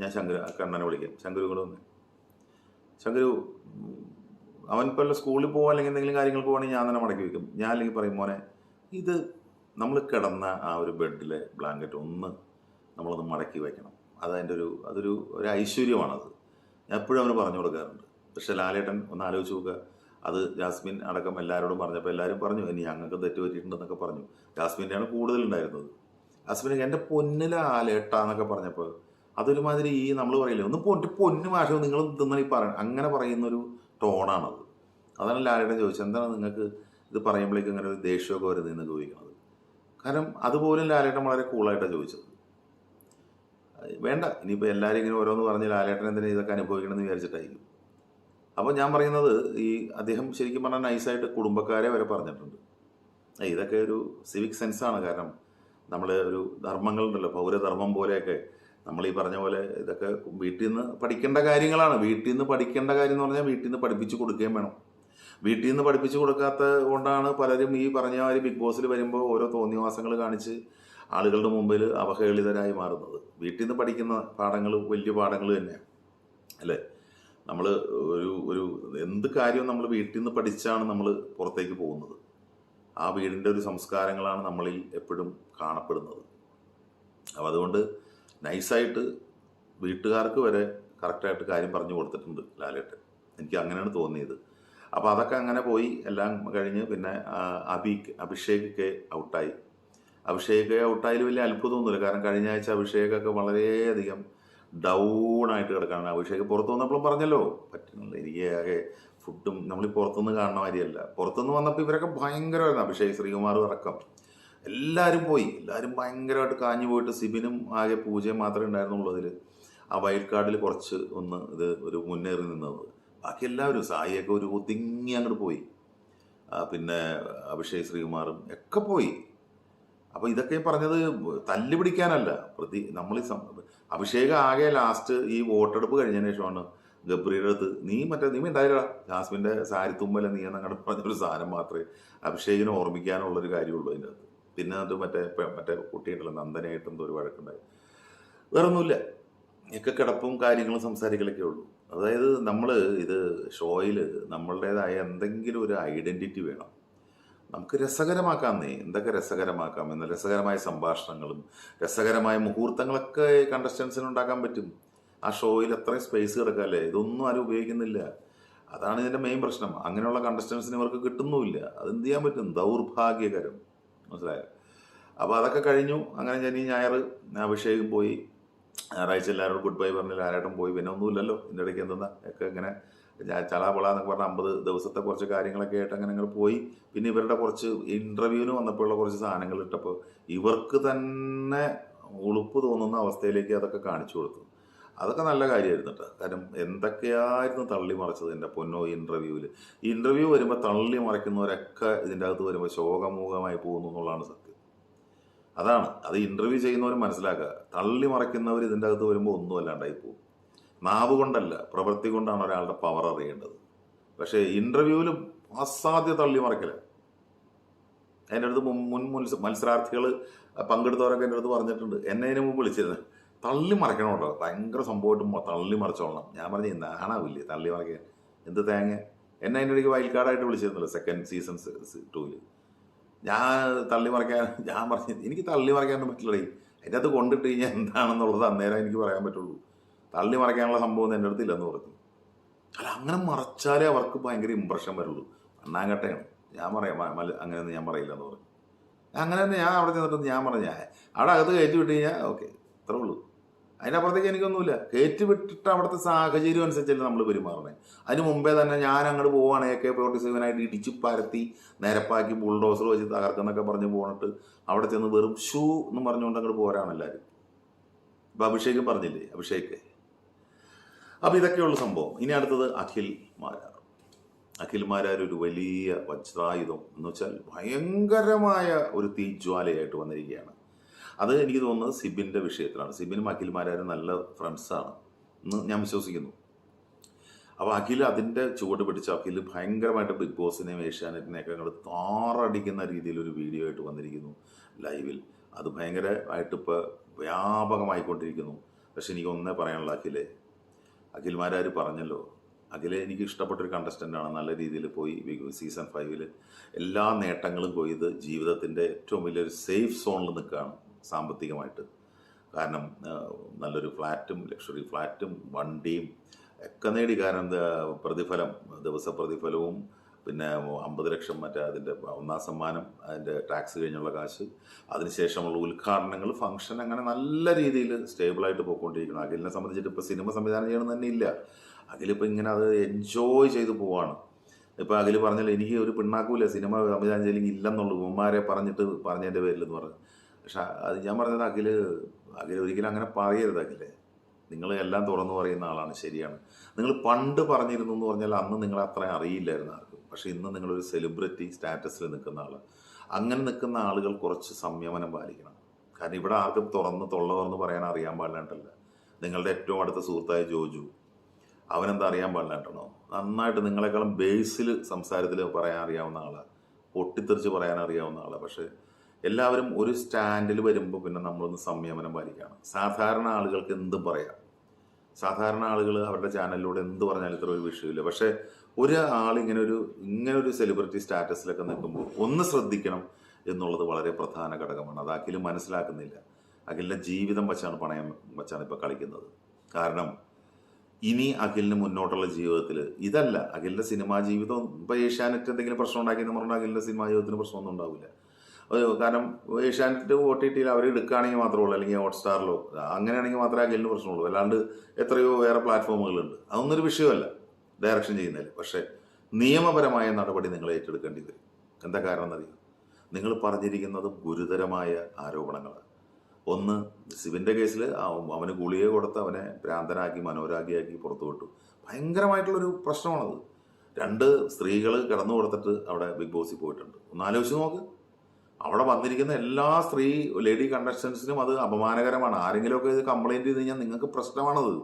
ഞാൻ ശങ്കര കണ്ണനെ വിളിക്കാം. ശങ്കരു കൂടെ വന്ന്. ശങ്കരു അവൻ ഇപ്പോൾ സ്കൂളിൽ പോകാൻ അല്ലെങ്കിൽ എന്തെങ്കിലും കാര്യങ്ങൾ പോകണമെങ്കിൽ ഞാൻ തന്നെ മടക്കി വെക്കും ഞാൻ അല്ലെങ്കിൽ പറയും മോനെ ഇത് നമ്മൾ കിടന്ന ആ ഒരു ബെഡിലെ ബ്ലാങ്കറ്റ് ഒന്ന് നമ്മളൊന്ന് മടക്കി വയ്ക്കണം അതതിന്റെ ഒരു അതൊരു ഒരു ഐശ്വര്യമാണത്. ഞാൻ എപ്പോഴും അവന് പറഞ്ഞു കൊടുക്കാറുണ്ട്. പക്ഷെ ലാലേട്ടൻ ഒന്ന് ആലോചിച്ച് നോക്കുക. അത് ജാസ്മിൻ അടക്കം എല്ലാവരോടും പറഞ്ഞപ്പോൾ എല്ലാവരും പറഞ്ഞു ഇനി ഞങ്ങൾക്ക് തെറ്റ് പറ്റിയിട്ടുണ്ടെന്നൊക്കെ പറഞ്ഞു. ജാസ്മിന്റെയാണ് കൂടുതലുണ്ടായിരുന്നത് ജാസ്മിൻ എന്റെ പൊന്നില ആലേട്ട എന്നൊക്കെ പറഞ്ഞപ്പോൾ അതൊരുമാതിരി ഈ നമ്മൾ പറയില്ലേ ഒന്ന് പൊന്നു പൊന്നു ഭാഷ നിങ്ങൾ തിന്നാൽ ഈ പറയണം അങ്ങനെ പറയുന്നൊരു ടോണാണത്. അതാണ് ലാലേട്ടൻ ചോദിച്ചത്. എന്താണ് നിങ്ങൾക്ക് ഇത് പറയുമ്പോഴേക്കും ഇങ്ങനെ ഒരു ദേഷ്യമൊക്കെ വരുന്നതെന്ന് ചോദിക്കുന്നത് കാരണം അതുപോലും ലാലേട്ടൻ വളരെ കൂളായിട്ടാണ് ചോദിച്ചത്. വേണ്ട ഇനിയിപ്പോൾ എല്ലാവരും ഇങ്ങനെ ഓരോന്ന് പറഞ്ഞ് ലാലേട്ടൻ എന്തിനാ ഇതൊക്കെ അനുഭവിക്കണമെന്ന് വിചാരിച്ചിട്ടായിരിക്കും. അപ്പോൾ ഞാൻ പറയുന്നത് ഈ അദ്ദേഹം ശരിക്കും പറഞ്ഞാൽ നൈസായിട്ട് കുടുംബക്കാരെ വരെ പറഞ്ഞിട്ടുണ്ട്. ഇതൊക്കെ ഒരു സിവിക് സെൻസാണ് കാരണം നമ്മൾ ഒരു ധർമ്മങ്ങളുണ്ടല്ലോ പൗരധർമ്മം പോലെയൊക്കെ. നമ്മൾ ഈ പറഞ്ഞ പോലെ ഇതൊക്കെ വീട്ടിൽ നിന്ന് പഠിക്കേണ്ട കാര്യങ്ങളാണ്. വീട്ടിൽ നിന്ന് പഠിക്കേണ്ട കാര്യം എന്ന് പറഞ്ഞാൽ വീട്ടിൽ നിന്ന് പഠിപ്പിച്ച് കൊടുക്കുകയും വേണം. വീട്ടിൽ നിന്ന് പഠിപ്പിച്ചു കൊടുക്കാത്ത കൊണ്ടാണ് പലരും ഈ പറഞ്ഞ മാതിരി ബിഗ് ബോസിൽ വരുമ്പോൾ ഓരോ തോന്നിവാസങ്ങൾ കാണിച്ച് ആളുകളുടെ മുമ്പിൽ അവഹേളിതരായി മാറുന്നത്. വീട്ടിൽ നിന്ന് പഠിക്കുന്ന പാഠങ്ങൾ വലിയ പാഠങ്ങൾ തന്നെയാണ്. അല്ലേ? നമ്മൾ ഒരു ഒരു എന്ത് കാര്യവും നമ്മൾ വീട്ടിൽ നിന്ന് പഠിച്ചാണ് നമ്മൾ പുറത്തേക്ക് പോകുന്നത്. ആ വീടിന്റെ ഒരു സംസ്കാരങ്ങളാണ് നമ്മളിൽ എപ്പോഴും കാണപ്പെടുന്നത്. അപ്പോൾ അതുകൊണ്ട് നൈസായിട്ട് വീട്ടുകാർക്ക് വരെ കറക്റ്റായിട്ട് കാര്യം പറഞ്ഞു കൊടുത്തിട്ടുണ്ട് ലാലേട്ടൻ. എനിക്ക് അങ്ങനെയാണ് തോന്നിയത്. അപ്പോൾ അതൊക്കെ അങ്ങനെ പോയി എല്ലാം കഴിഞ്ഞ് പിന്നെ അബീക്ക് അഭിഷേക് കെ ഔട്ടായി. അഭിഷേക് കെ ഔട്ടായതിൽ വലിയ അത്ഭുതമൊന്നുമില്ല. കാരണം കഴിഞ്ഞ ആഴ്ച അഭിഷേകൊക്കെ വളരെയധികം ഡൗൺ ആയിട്ട് കിടക്കാണ് അഭിഷേക് പുറത്തു വന്നപ്പോഴും പറഞ്ഞല്ലോ പറ്റുന്നില്ല എനിക്ക് ആകെ ഫുഡും നമ്മൾ പുറത്തുനിന്ന് കാണുന്ന മാതിരിയല്ല. പുറത്തുനിന്ന് വന്നപ്പോൾ ഇവരൊക്കെ ഭയങ്കരമായിരുന്നു അഭിഷേക് ശ്രീകുമാർ അടക്കം. എല്ലാവരും പോയി. എല്ലാവരും ഭയങ്കരമായിട്ട് കാഞ്ഞു പോയിട്ട് സിബിനും ആകെ പൂജയും മാത്രമേ ഉണ്ടായിരുന്നുള്ളൂ അതിൽ ആ വൈൽഡ് കാർഡിൽ കുറച്ച് ഒന്ന് ഇത് ഒരു മുന്നേറി നിന്നത്. ബാക്കി എല്ലാവരും സായിയൊക്കെ ഒരു ഒതുങ്ങി അങ്ങോട്ട് പോയി. പിന്നെ അഭിഷേക് ശ്രീകുമാറും ഒക്കെ പോയി. അപ്പോൾ ഇതൊക്കെ പറഞ്ഞത് തല്ലി പിടിക്കാനല്ല പ്രതി നമ്മൾ അഭിഷേക് ആകെ ലാസ്റ്റ് ഈ വോട്ടെടുപ്പ് കഴിഞ്ഞതിന് ശേഷമാണ് ഗബ്രിയുടെ അടുത്ത് നീ മറ്റേ നീ ഉണ്ടായില്ല ജാസ്മിന്റെ സാരി തുമ്മല നീ എന്നങ്ങോട്ട് പറഞ്ഞൊരു സാധനം മാത്രമേ അഭിഷേകിനെ ഓർമ്മിക്കാനുള്ളൊരു കാര്യമുള്ളൂ അതിന്റെ അകത്ത്. പിന്നെ അത് മറ്റേ മറ്റേ കുട്ടിയായിട്ടുള്ള നന്ദനായിട്ട് എന്തോ ഒരു വഴക്കുണ്ടായി. വേറൊന്നുമില്ല. ഒക്കെ കിടപ്പും കാര്യങ്ങളും സംസാരിക്കലൊക്കെ ഉള്ളൂ അതായത് നമ്മൾ ഇത് ഷോയിൽ നമ്മളുടേതായ എന്തെങ്കിലും ഒരു ഐഡന്റിറ്റി വേണം. നമുക്ക് രസകരമാക്കാമെന്നേ എന്തൊക്കെ രസകരമാക്കാം എന്ന രസകരമായ സംഭാഷണങ്ങളും രസകരമായ മുഹൂർത്തങ്ങളൊക്കെ കണ്ടസ്റ്റൻസിന് ഉണ്ടാക്കാൻ പറ്റും. ആ ഷോയിൽ അത്രയും സ്പേസ് കിടക്കല്ലേ? ഇതൊന്നും ആരും ഉപയോഗിക്കുന്നില്ല. അതാണ് ഇതിന്റെ മെയിൻ പ്രശ്നം. അങ്ങനെയുള്ള കണ്ടസ്റ്റൻസിന് ഇവർക്ക് കിട്ടുന്നുമില്ല. അത് എന്ത് ചെയ്യാൻ പറ്റും? ദൗർഭാഗ്യകരം. മനസ്സിലായോ? അപ്പോൾ അതൊക്കെ കഴിഞ്ഞു. അങ്ങനെ ശനി ഞായർ അഭിഷേകം പോയി. ഞായറാഴ്ച എല്ലാവരോടും ഗുഡ് ബൈ പറഞ്ഞു ആരായിട്ടും പോയി. പിന്നെ ഒന്നുമില്ലല്ലോ. ഇതിന്റെ ഇടയ്ക്ക് എന്തെന്നാ ഒക്കെ ഇങ്ങനെ ചലാപള എന്നൊക്കെ പറഞ്ഞ അമ്പത് ദിവസത്തെ കുറച്ച് കാര്യങ്ങളൊക്കെ ആയിട്ട് അങ്ങനെ അങ്ങനെ പോയി. പിന്നെ ഇവരുടെ കുറച്ച് ഇന്റർവ്യൂവിന് വന്നപ്പോഴുള്ള കുറച്ച് സാധനങ്ങൾ ഇട്ടപ്പോൾ ഇവർക്ക് തന്നെ ഉളുപ്പ് തോന്നുന്ന അവസ്ഥയിലേക്ക് അതൊക്കെ കാണിച്ചു കൊടുത്തു. അതൊക്കെ നല്ല കാര്യമായിരുന്നു കേട്ടോ. കാരണം എന്തൊക്കെയായിരുന്നു തള്ളി മറിച്ചത് എന്റെ പൊന്നോ ഇന്റർവ്യൂവിൽ ഇന്റർവ്യൂ വരുമ്പോൾ തള്ളി മറിക്കുന്നവരൊക്കെ ഇതിന്റെ അകത്ത് വരുമ്പോൾ ശോകമൂകമായി പോകുന്നു എന്നുള്ളതാണ് സത്യം. അതാണ്. അത് ഇന്റർവ്യൂ ചെയ്യുന്നവർ മനസ്സിലാക്കുക. തള്ളി മറയ്ക്കുന്നവർ ഇതിന്റെ അകത്ത് വരുമ്പോൾ ഒന്നും അല്ലാണ്ടായി പോകും. നാവ് കൊണ്ടല്ല പ്രവൃത്തി കൊണ്ടാണ് ഒരാളുടെ പവർ അറിയേണ്ടത്. പക്ഷേ ഇന്റർവ്യൂവിൽ അസാധ്യ തള്ളി മറയ്ക്കല എന്റെ അടുത്ത് മുൻ മത്സരാർത്ഥികൾ പങ്കെടുത്തവരൊക്കെ എന്റെ അടുത്ത് പറഞ്ഞിട്ടുണ്ട്. എന്നെ അതിന് മുമ്പ് വിളിച്ചിരുന്നു. തള്ളി മറയ്ക്കണം കേട്ടോ ഭയങ്കര സംഭവമായിട്ട് തള്ളി മറിച്ചോളണം. ഞാൻ പറഞ്ഞു നാണാവില്ലേ തള്ളി മറിക്കാൻ. എന്ത് തേങ്ങ? എന്നെ അതിന്റെ ഇടയ്ക്ക് വയൽക്കാടായിട്ട് വിളിച്ചിരുന്നല്ലോ സെക്കൻഡ് സീസൺ ടൂവിൽ ഞാൻ തള്ളി മറിക്കാൻ ഞാൻ പറഞ്ഞു എനിക്ക് തള്ളി മറിക്കാനൊന്നും പറ്റില്ലടേ. അതിന്റെ അകത്ത് കൊണ്ടിട്ട് കഴിഞ്ഞാൽ എന്താണെന്നുള്ളത് അന്നേരം എനിക്ക് പറയാൻ പറ്റുള്ളൂ. തള്ളി മറിക്കാനുള്ള സംഭവം എന്റെ അടുത്ത് ഇല്ലെന്ന് പറഞ്ഞു. അല്ല അങ്ങനെ മറച്ചാലേ അവർക്ക് ഭയങ്കര ഇമ്പ്രഷൻ വരുള്ളൂ. അണ്ണാങ്കട്ടയാണ്. ഞാൻ പറയാം അങ്ങനെയൊന്നും ഞാൻ പറയില്ല എന്ന് പറഞ്ഞു. അങ്ങനെ തന്നെ ഞാൻ അവിടെ ചെന്നിട്ട് ഞാൻ പറഞ്ഞു അവിടെ അകത്ത് കയറ്റി വിട്ട് കഴിഞ്ഞാൽ ഓക്കെ അത്രേ ഉള്ളൂ. അതിനപ്പുറത്തേക്ക് എനിക്കൊന്നുമില്ല. കയറ്റി വിട്ടിട്ട് അവിടുത്തെ സാഹചര്യം അനുസരിച്ചല്ലേ നമ്മൾ പെരുമാറണേ അതിന് മുമ്പേ തന്നെ ഞാൻ അങ്ങോട്ട് പോവുകയാണെങ്കിൽ എ കെ ഫോർട്ടി സെവനായിട്ട് ഇടിച്ചു പരത്തി നിരപ്പാക്കി ബുൾഡോസർ വെച്ച് തകർക്കുന്നൊക്കെ പറഞ്ഞ് പോന്നിട്ട് അവിടെ ചെന്ന് വെറും ഷൂ എന്ന് പറഞ്ഞുകൊണ്ട് അങ്ങോട്ട് പോരാണ് എല്ലാവരും ഇപ്പം അഭിഷേക് പറഞ്ഞില്ലേ? അഭിഷേക്. അപ്പം ഇതൊക്കെയുള്ള സംഭവം. ഇനി അടുത്തത് അഖിൽ മാരാർ. അഖിൽ മാരാർ ഒരു വലിയ വജ്രായുധം. എന്ന് വെച്ചാൽ ഭയങ്കരമായ ഒരു തീജ്വാലയായിട്ട് വന്നിരിക്കുകയാണ്. അത് എനിക്ക് തോന്നുന്നത് സിബിന്റെ വിഷയത്തിലാണ്. സിബിനും അഖിൽ മാരാരും നല്ല ഫ്രണ്ട്സാണ് എന്ന് ഞാൻ വിശ്വസിക്കുന്നു. അപ്പോൾ അഖിൽ അതിന്റെ ചുവട് പിടിച്ച അഖിൽ ഭയങ്കരമായിട്ട് ബിഗ് ബോസിനെയും ഏഷ്യാനെറ്റിനെയൊക്കെ അങ്ങോട്ട് താറടിക്കുന്ന രീതിയിലൊരു വീഡിയോ ആയിട്ട് വന്നിരിക്കുന്നു ലൈവിൽ അത് ഭയങ്കരമായിട്ട് ഇപ്പോൾ വ്യാപകമായിക്കൊണ്ടിരിക്കുന്നു. പക്ഷെ എനിക്ക് ഒന്നേ പറയാനുള്ള അഖിലെ. അഖിൽമാരാർ പറഞ്ഞല്ലോ അഖിലെ എനിക്ക് ഇഷ്ടപ്പെട്ടൊരു കണ്ടസ്റ്റന്റാണ് നല്ല രീതിയിൽ പോയി സീസൺ ഫൈവിൽ എല്ലാ നേട്ടങ്ങളും കൊയ്ത് ജീവിതത്തിന്റെ ഏറ്റവും വലിയൊരു സേഫ് സോണിൽ നിൽക്കുകയാണ്. സാമ്പത്തികമായിട്ട്. കാരണം നല്ലൊരു ഫ്ലാറ്റും ലക്ഷറി ഫ്ലാറ്റും വണ്ടിയും ഒക്കെ നേടി. കാരണം പ്രതിഫലം ദിവസ പ്രതിഫലവും പിന്നെ അമ്പത് ലക്ഷം മറ്റേ അതിന്റെ ഒന്നാം സമ്മാനം അതിന്റെ ടാക്സ് കഴിഞ്ഞുള്ള കാശ്. അതിനുശേഷമുള്ള ഉദ്ഘാടനങ്ങൾ ഫംഗ്ഷൻ അങ്ങനെ നല്ല രീതിയിൽ സ്റ്റേബിളായിട്ട് പോയിക്കൊണ്ടിരിക്കണം അഖിലിനെ സംബന്ധിച്ചിട്ട് ഇപ്പോൾ സിനിമ സംവിധാനം ചെയ്യണം തന്നെ ഇല്ല. അഖിലിപ്പോൾ ഇങ്ങനെ അത് എൻജോയ് ചെയ്ത് പോവാണ്. ഇപ്പോൾ അഖിൽ പറഞ്ഞല്ലോ എനിക്ക് ഒരു പിണ്ണാക്കൂല സിനിമ സംവിധാനം ചെയ്യില്ലെങ്കിൽ ഇല്ലെന്നുള്ളൂ. പറഞ്ഞിട്ട് പറഞ്ഞതിന്റെ പേരിൽ എന്ന് പറഞ്ഞു. പക്ഷെ അത് ഞാൻ പറഞ്ഞത് അഖിൽ അഖിൽ ഒരിക്കലും അങ്ങനെ പറയരുത് അഖിൽ. നിങ്ങൾ എല്ലാം തുറന്നു പറയുന്ന ആളാണ് ശരിയാണ്. നിങ്ങൾ പണ്ട് പറഞ്ഞിരുന്നു എന്ന് പറഞ്ഞാൽ അന്ന് നിങ്ങൾ അത്രയും അറിയില്ലായിരുന്നു ആർക്കും. പക്ഷെ ഇന്ന് നിങ്ങളൊരു സെലിബ്രിറ്റി സ്റ്റാറ്റസിൽ നിൽക്കുന്ന ആൾ അങ്ങനെ നിൽക്കുന്ന ആളുകൾ കുറച്ച് സംയമനം പാലിക്കണം. കാരണം ഇവിടെ ആർക്കും തുറന്ന് തൊള്ള തുറന്ന് പറയാൻ അറിയാൻ പാടില്ലാണ്ടല്ല. നിങ്ങളുടെ ഏറ്റവും അടുത്ത സുഹൃത്തായ ജോജു അവനെന്താ അറിയാൻ പാടില്ലാണ്ടണോ? നന്നായിട്ട് നിങ്ങളെക്കാളും ബേസിൽ സംസാരത്തിൽ പറയാൻ അറിയാവുന്ന ആളാണ് പൊട്ടിത്തെറിച്ച് പറയാൻ അറിയാവുന്ന ആളാണ് പക്ഷേ എല്ലാവരും ഒരു സ്റ്റാൻഡിൽ വരുമ്പോൾ പിന്നെ നമ്മളൊന്ന് സംയമനം പാലിക്കണം. സാധാരണ ആളുകൾക്ക് എന്തും പറയാം. സാധാരണ ആളുകൾ അവരുടെ ചാനലിലൂടെ എന്ത് പറഞ്ഞാലും ഇത്ര ഒരു വിഷയമില്ല. പക്ഷേ ഒരു ആൾ ഇങ്ങനെ ഒരു ഇങ്ങനെ ഒരു സെലിബ്രിറ്റി സ്റ്റാറ്റസിലൊക്കെ നിൽക്കുമ്പോൾ ഒന്ന് ശ്രദ്ധിക്കണം എന്നുള്ളത് വളരെ പ്രധാന ഘടകമാണ്. അത് അഖിൽ മനസ്സിലാക്കുന്നില്ല. അഖിലിന്റെ ജീവിതം വച്ചാണ് പണയം വച്ചാണ് ഇപ്പോൾ കളിക്കുന്നത്. കാരണം ഇനി അഖിലിന് മുന്നോട്ടുള്ള ജീവിതത്തിൽ ഇതല്ല. അഖിലിന്റെ സിനിമാ ജീവിതം ഇപ്പോൾ ഏഷ്യാനെറ്റ് എന്തെങ്കിലും പ്രശ്നം ഉണ്ടാക്കിയെന്ന് പറഞ്ഞാൽ അഖിലിന്റെ സിനിമാ ജീവിതത്തിന് പ്രശ്നമൊന്നും ഉണ്ടാവില്ല. കാരണം ഏഷ്യാനെറ്റ് ഒ ടി ടിയിൽ അവർ എടുക്കുകയാണെങ്കിൽ മാത്രമേ ഉള്ളൂ അല്ലെങ്കിൽ ഹോട്ട്സ്റ്റാറിലോ. അങ്ങനെയാണെങ്കിൽ മാത്രമേ ആ ഗെല്ലിന് പ്രശ്നമുള്ളൂ. അല്ലാണ്ട് എത്രയോ വേറെ പ്ലാറ്റ്ഫോമുകളുണ്ട്. അതൊന്നൊരു വിഷയമല്ല ഡയറക്ഷൻ ചെയ്യുന്നതിൽ. പക്ഷേ നിയമപരമായ നടപടി നിങ്ങൾ ഏറ്റെടുക്കേണ്ടി വരും. എന്താ കാരണം എന്നറിയാം? നിങ്ങൾ പറഞ്ഞിരിക്കുന്നത് ഗുരുതരമായ ആരോപണങ്ങളാണ്. ഒന്ന് സിവിന്റെ കേസിൽ അവന് ഗുളിക കൊടുത്ത് അവനെ ഭ്രാന്തനാക്കി മനോരാഗിയാക്കി പുറത്തു വിട്ടു. ഭയങ്കരമായിട്ടുള്ളൊരു പ്രശ്നമാണത്. രണ്ട് സ്ത്രീകൾ കിടന്നു കൊടുത്തിട്ട് അവിടെ ബിഗ് ബോസിൽ പോയിട്ടുണ്ട്. ഒന്ന് ആലോചിച്ച് നോക്ക്. അവിടെ വന്നിരിക്കുന്ന എല്ലാ സ്ത്രീ ലേഡി കണ്ടസ്റ്റൻസിനും അത് അപമാനകരമാണ്. ആരെങ്കിലുമൊക്കെ ഇത് കംപ്ലൈന്റ് ചെയ്ത് കഴിഞ്ഞാൽ നിങ്ങൾക്ക് പ്രശ്നമാണത്.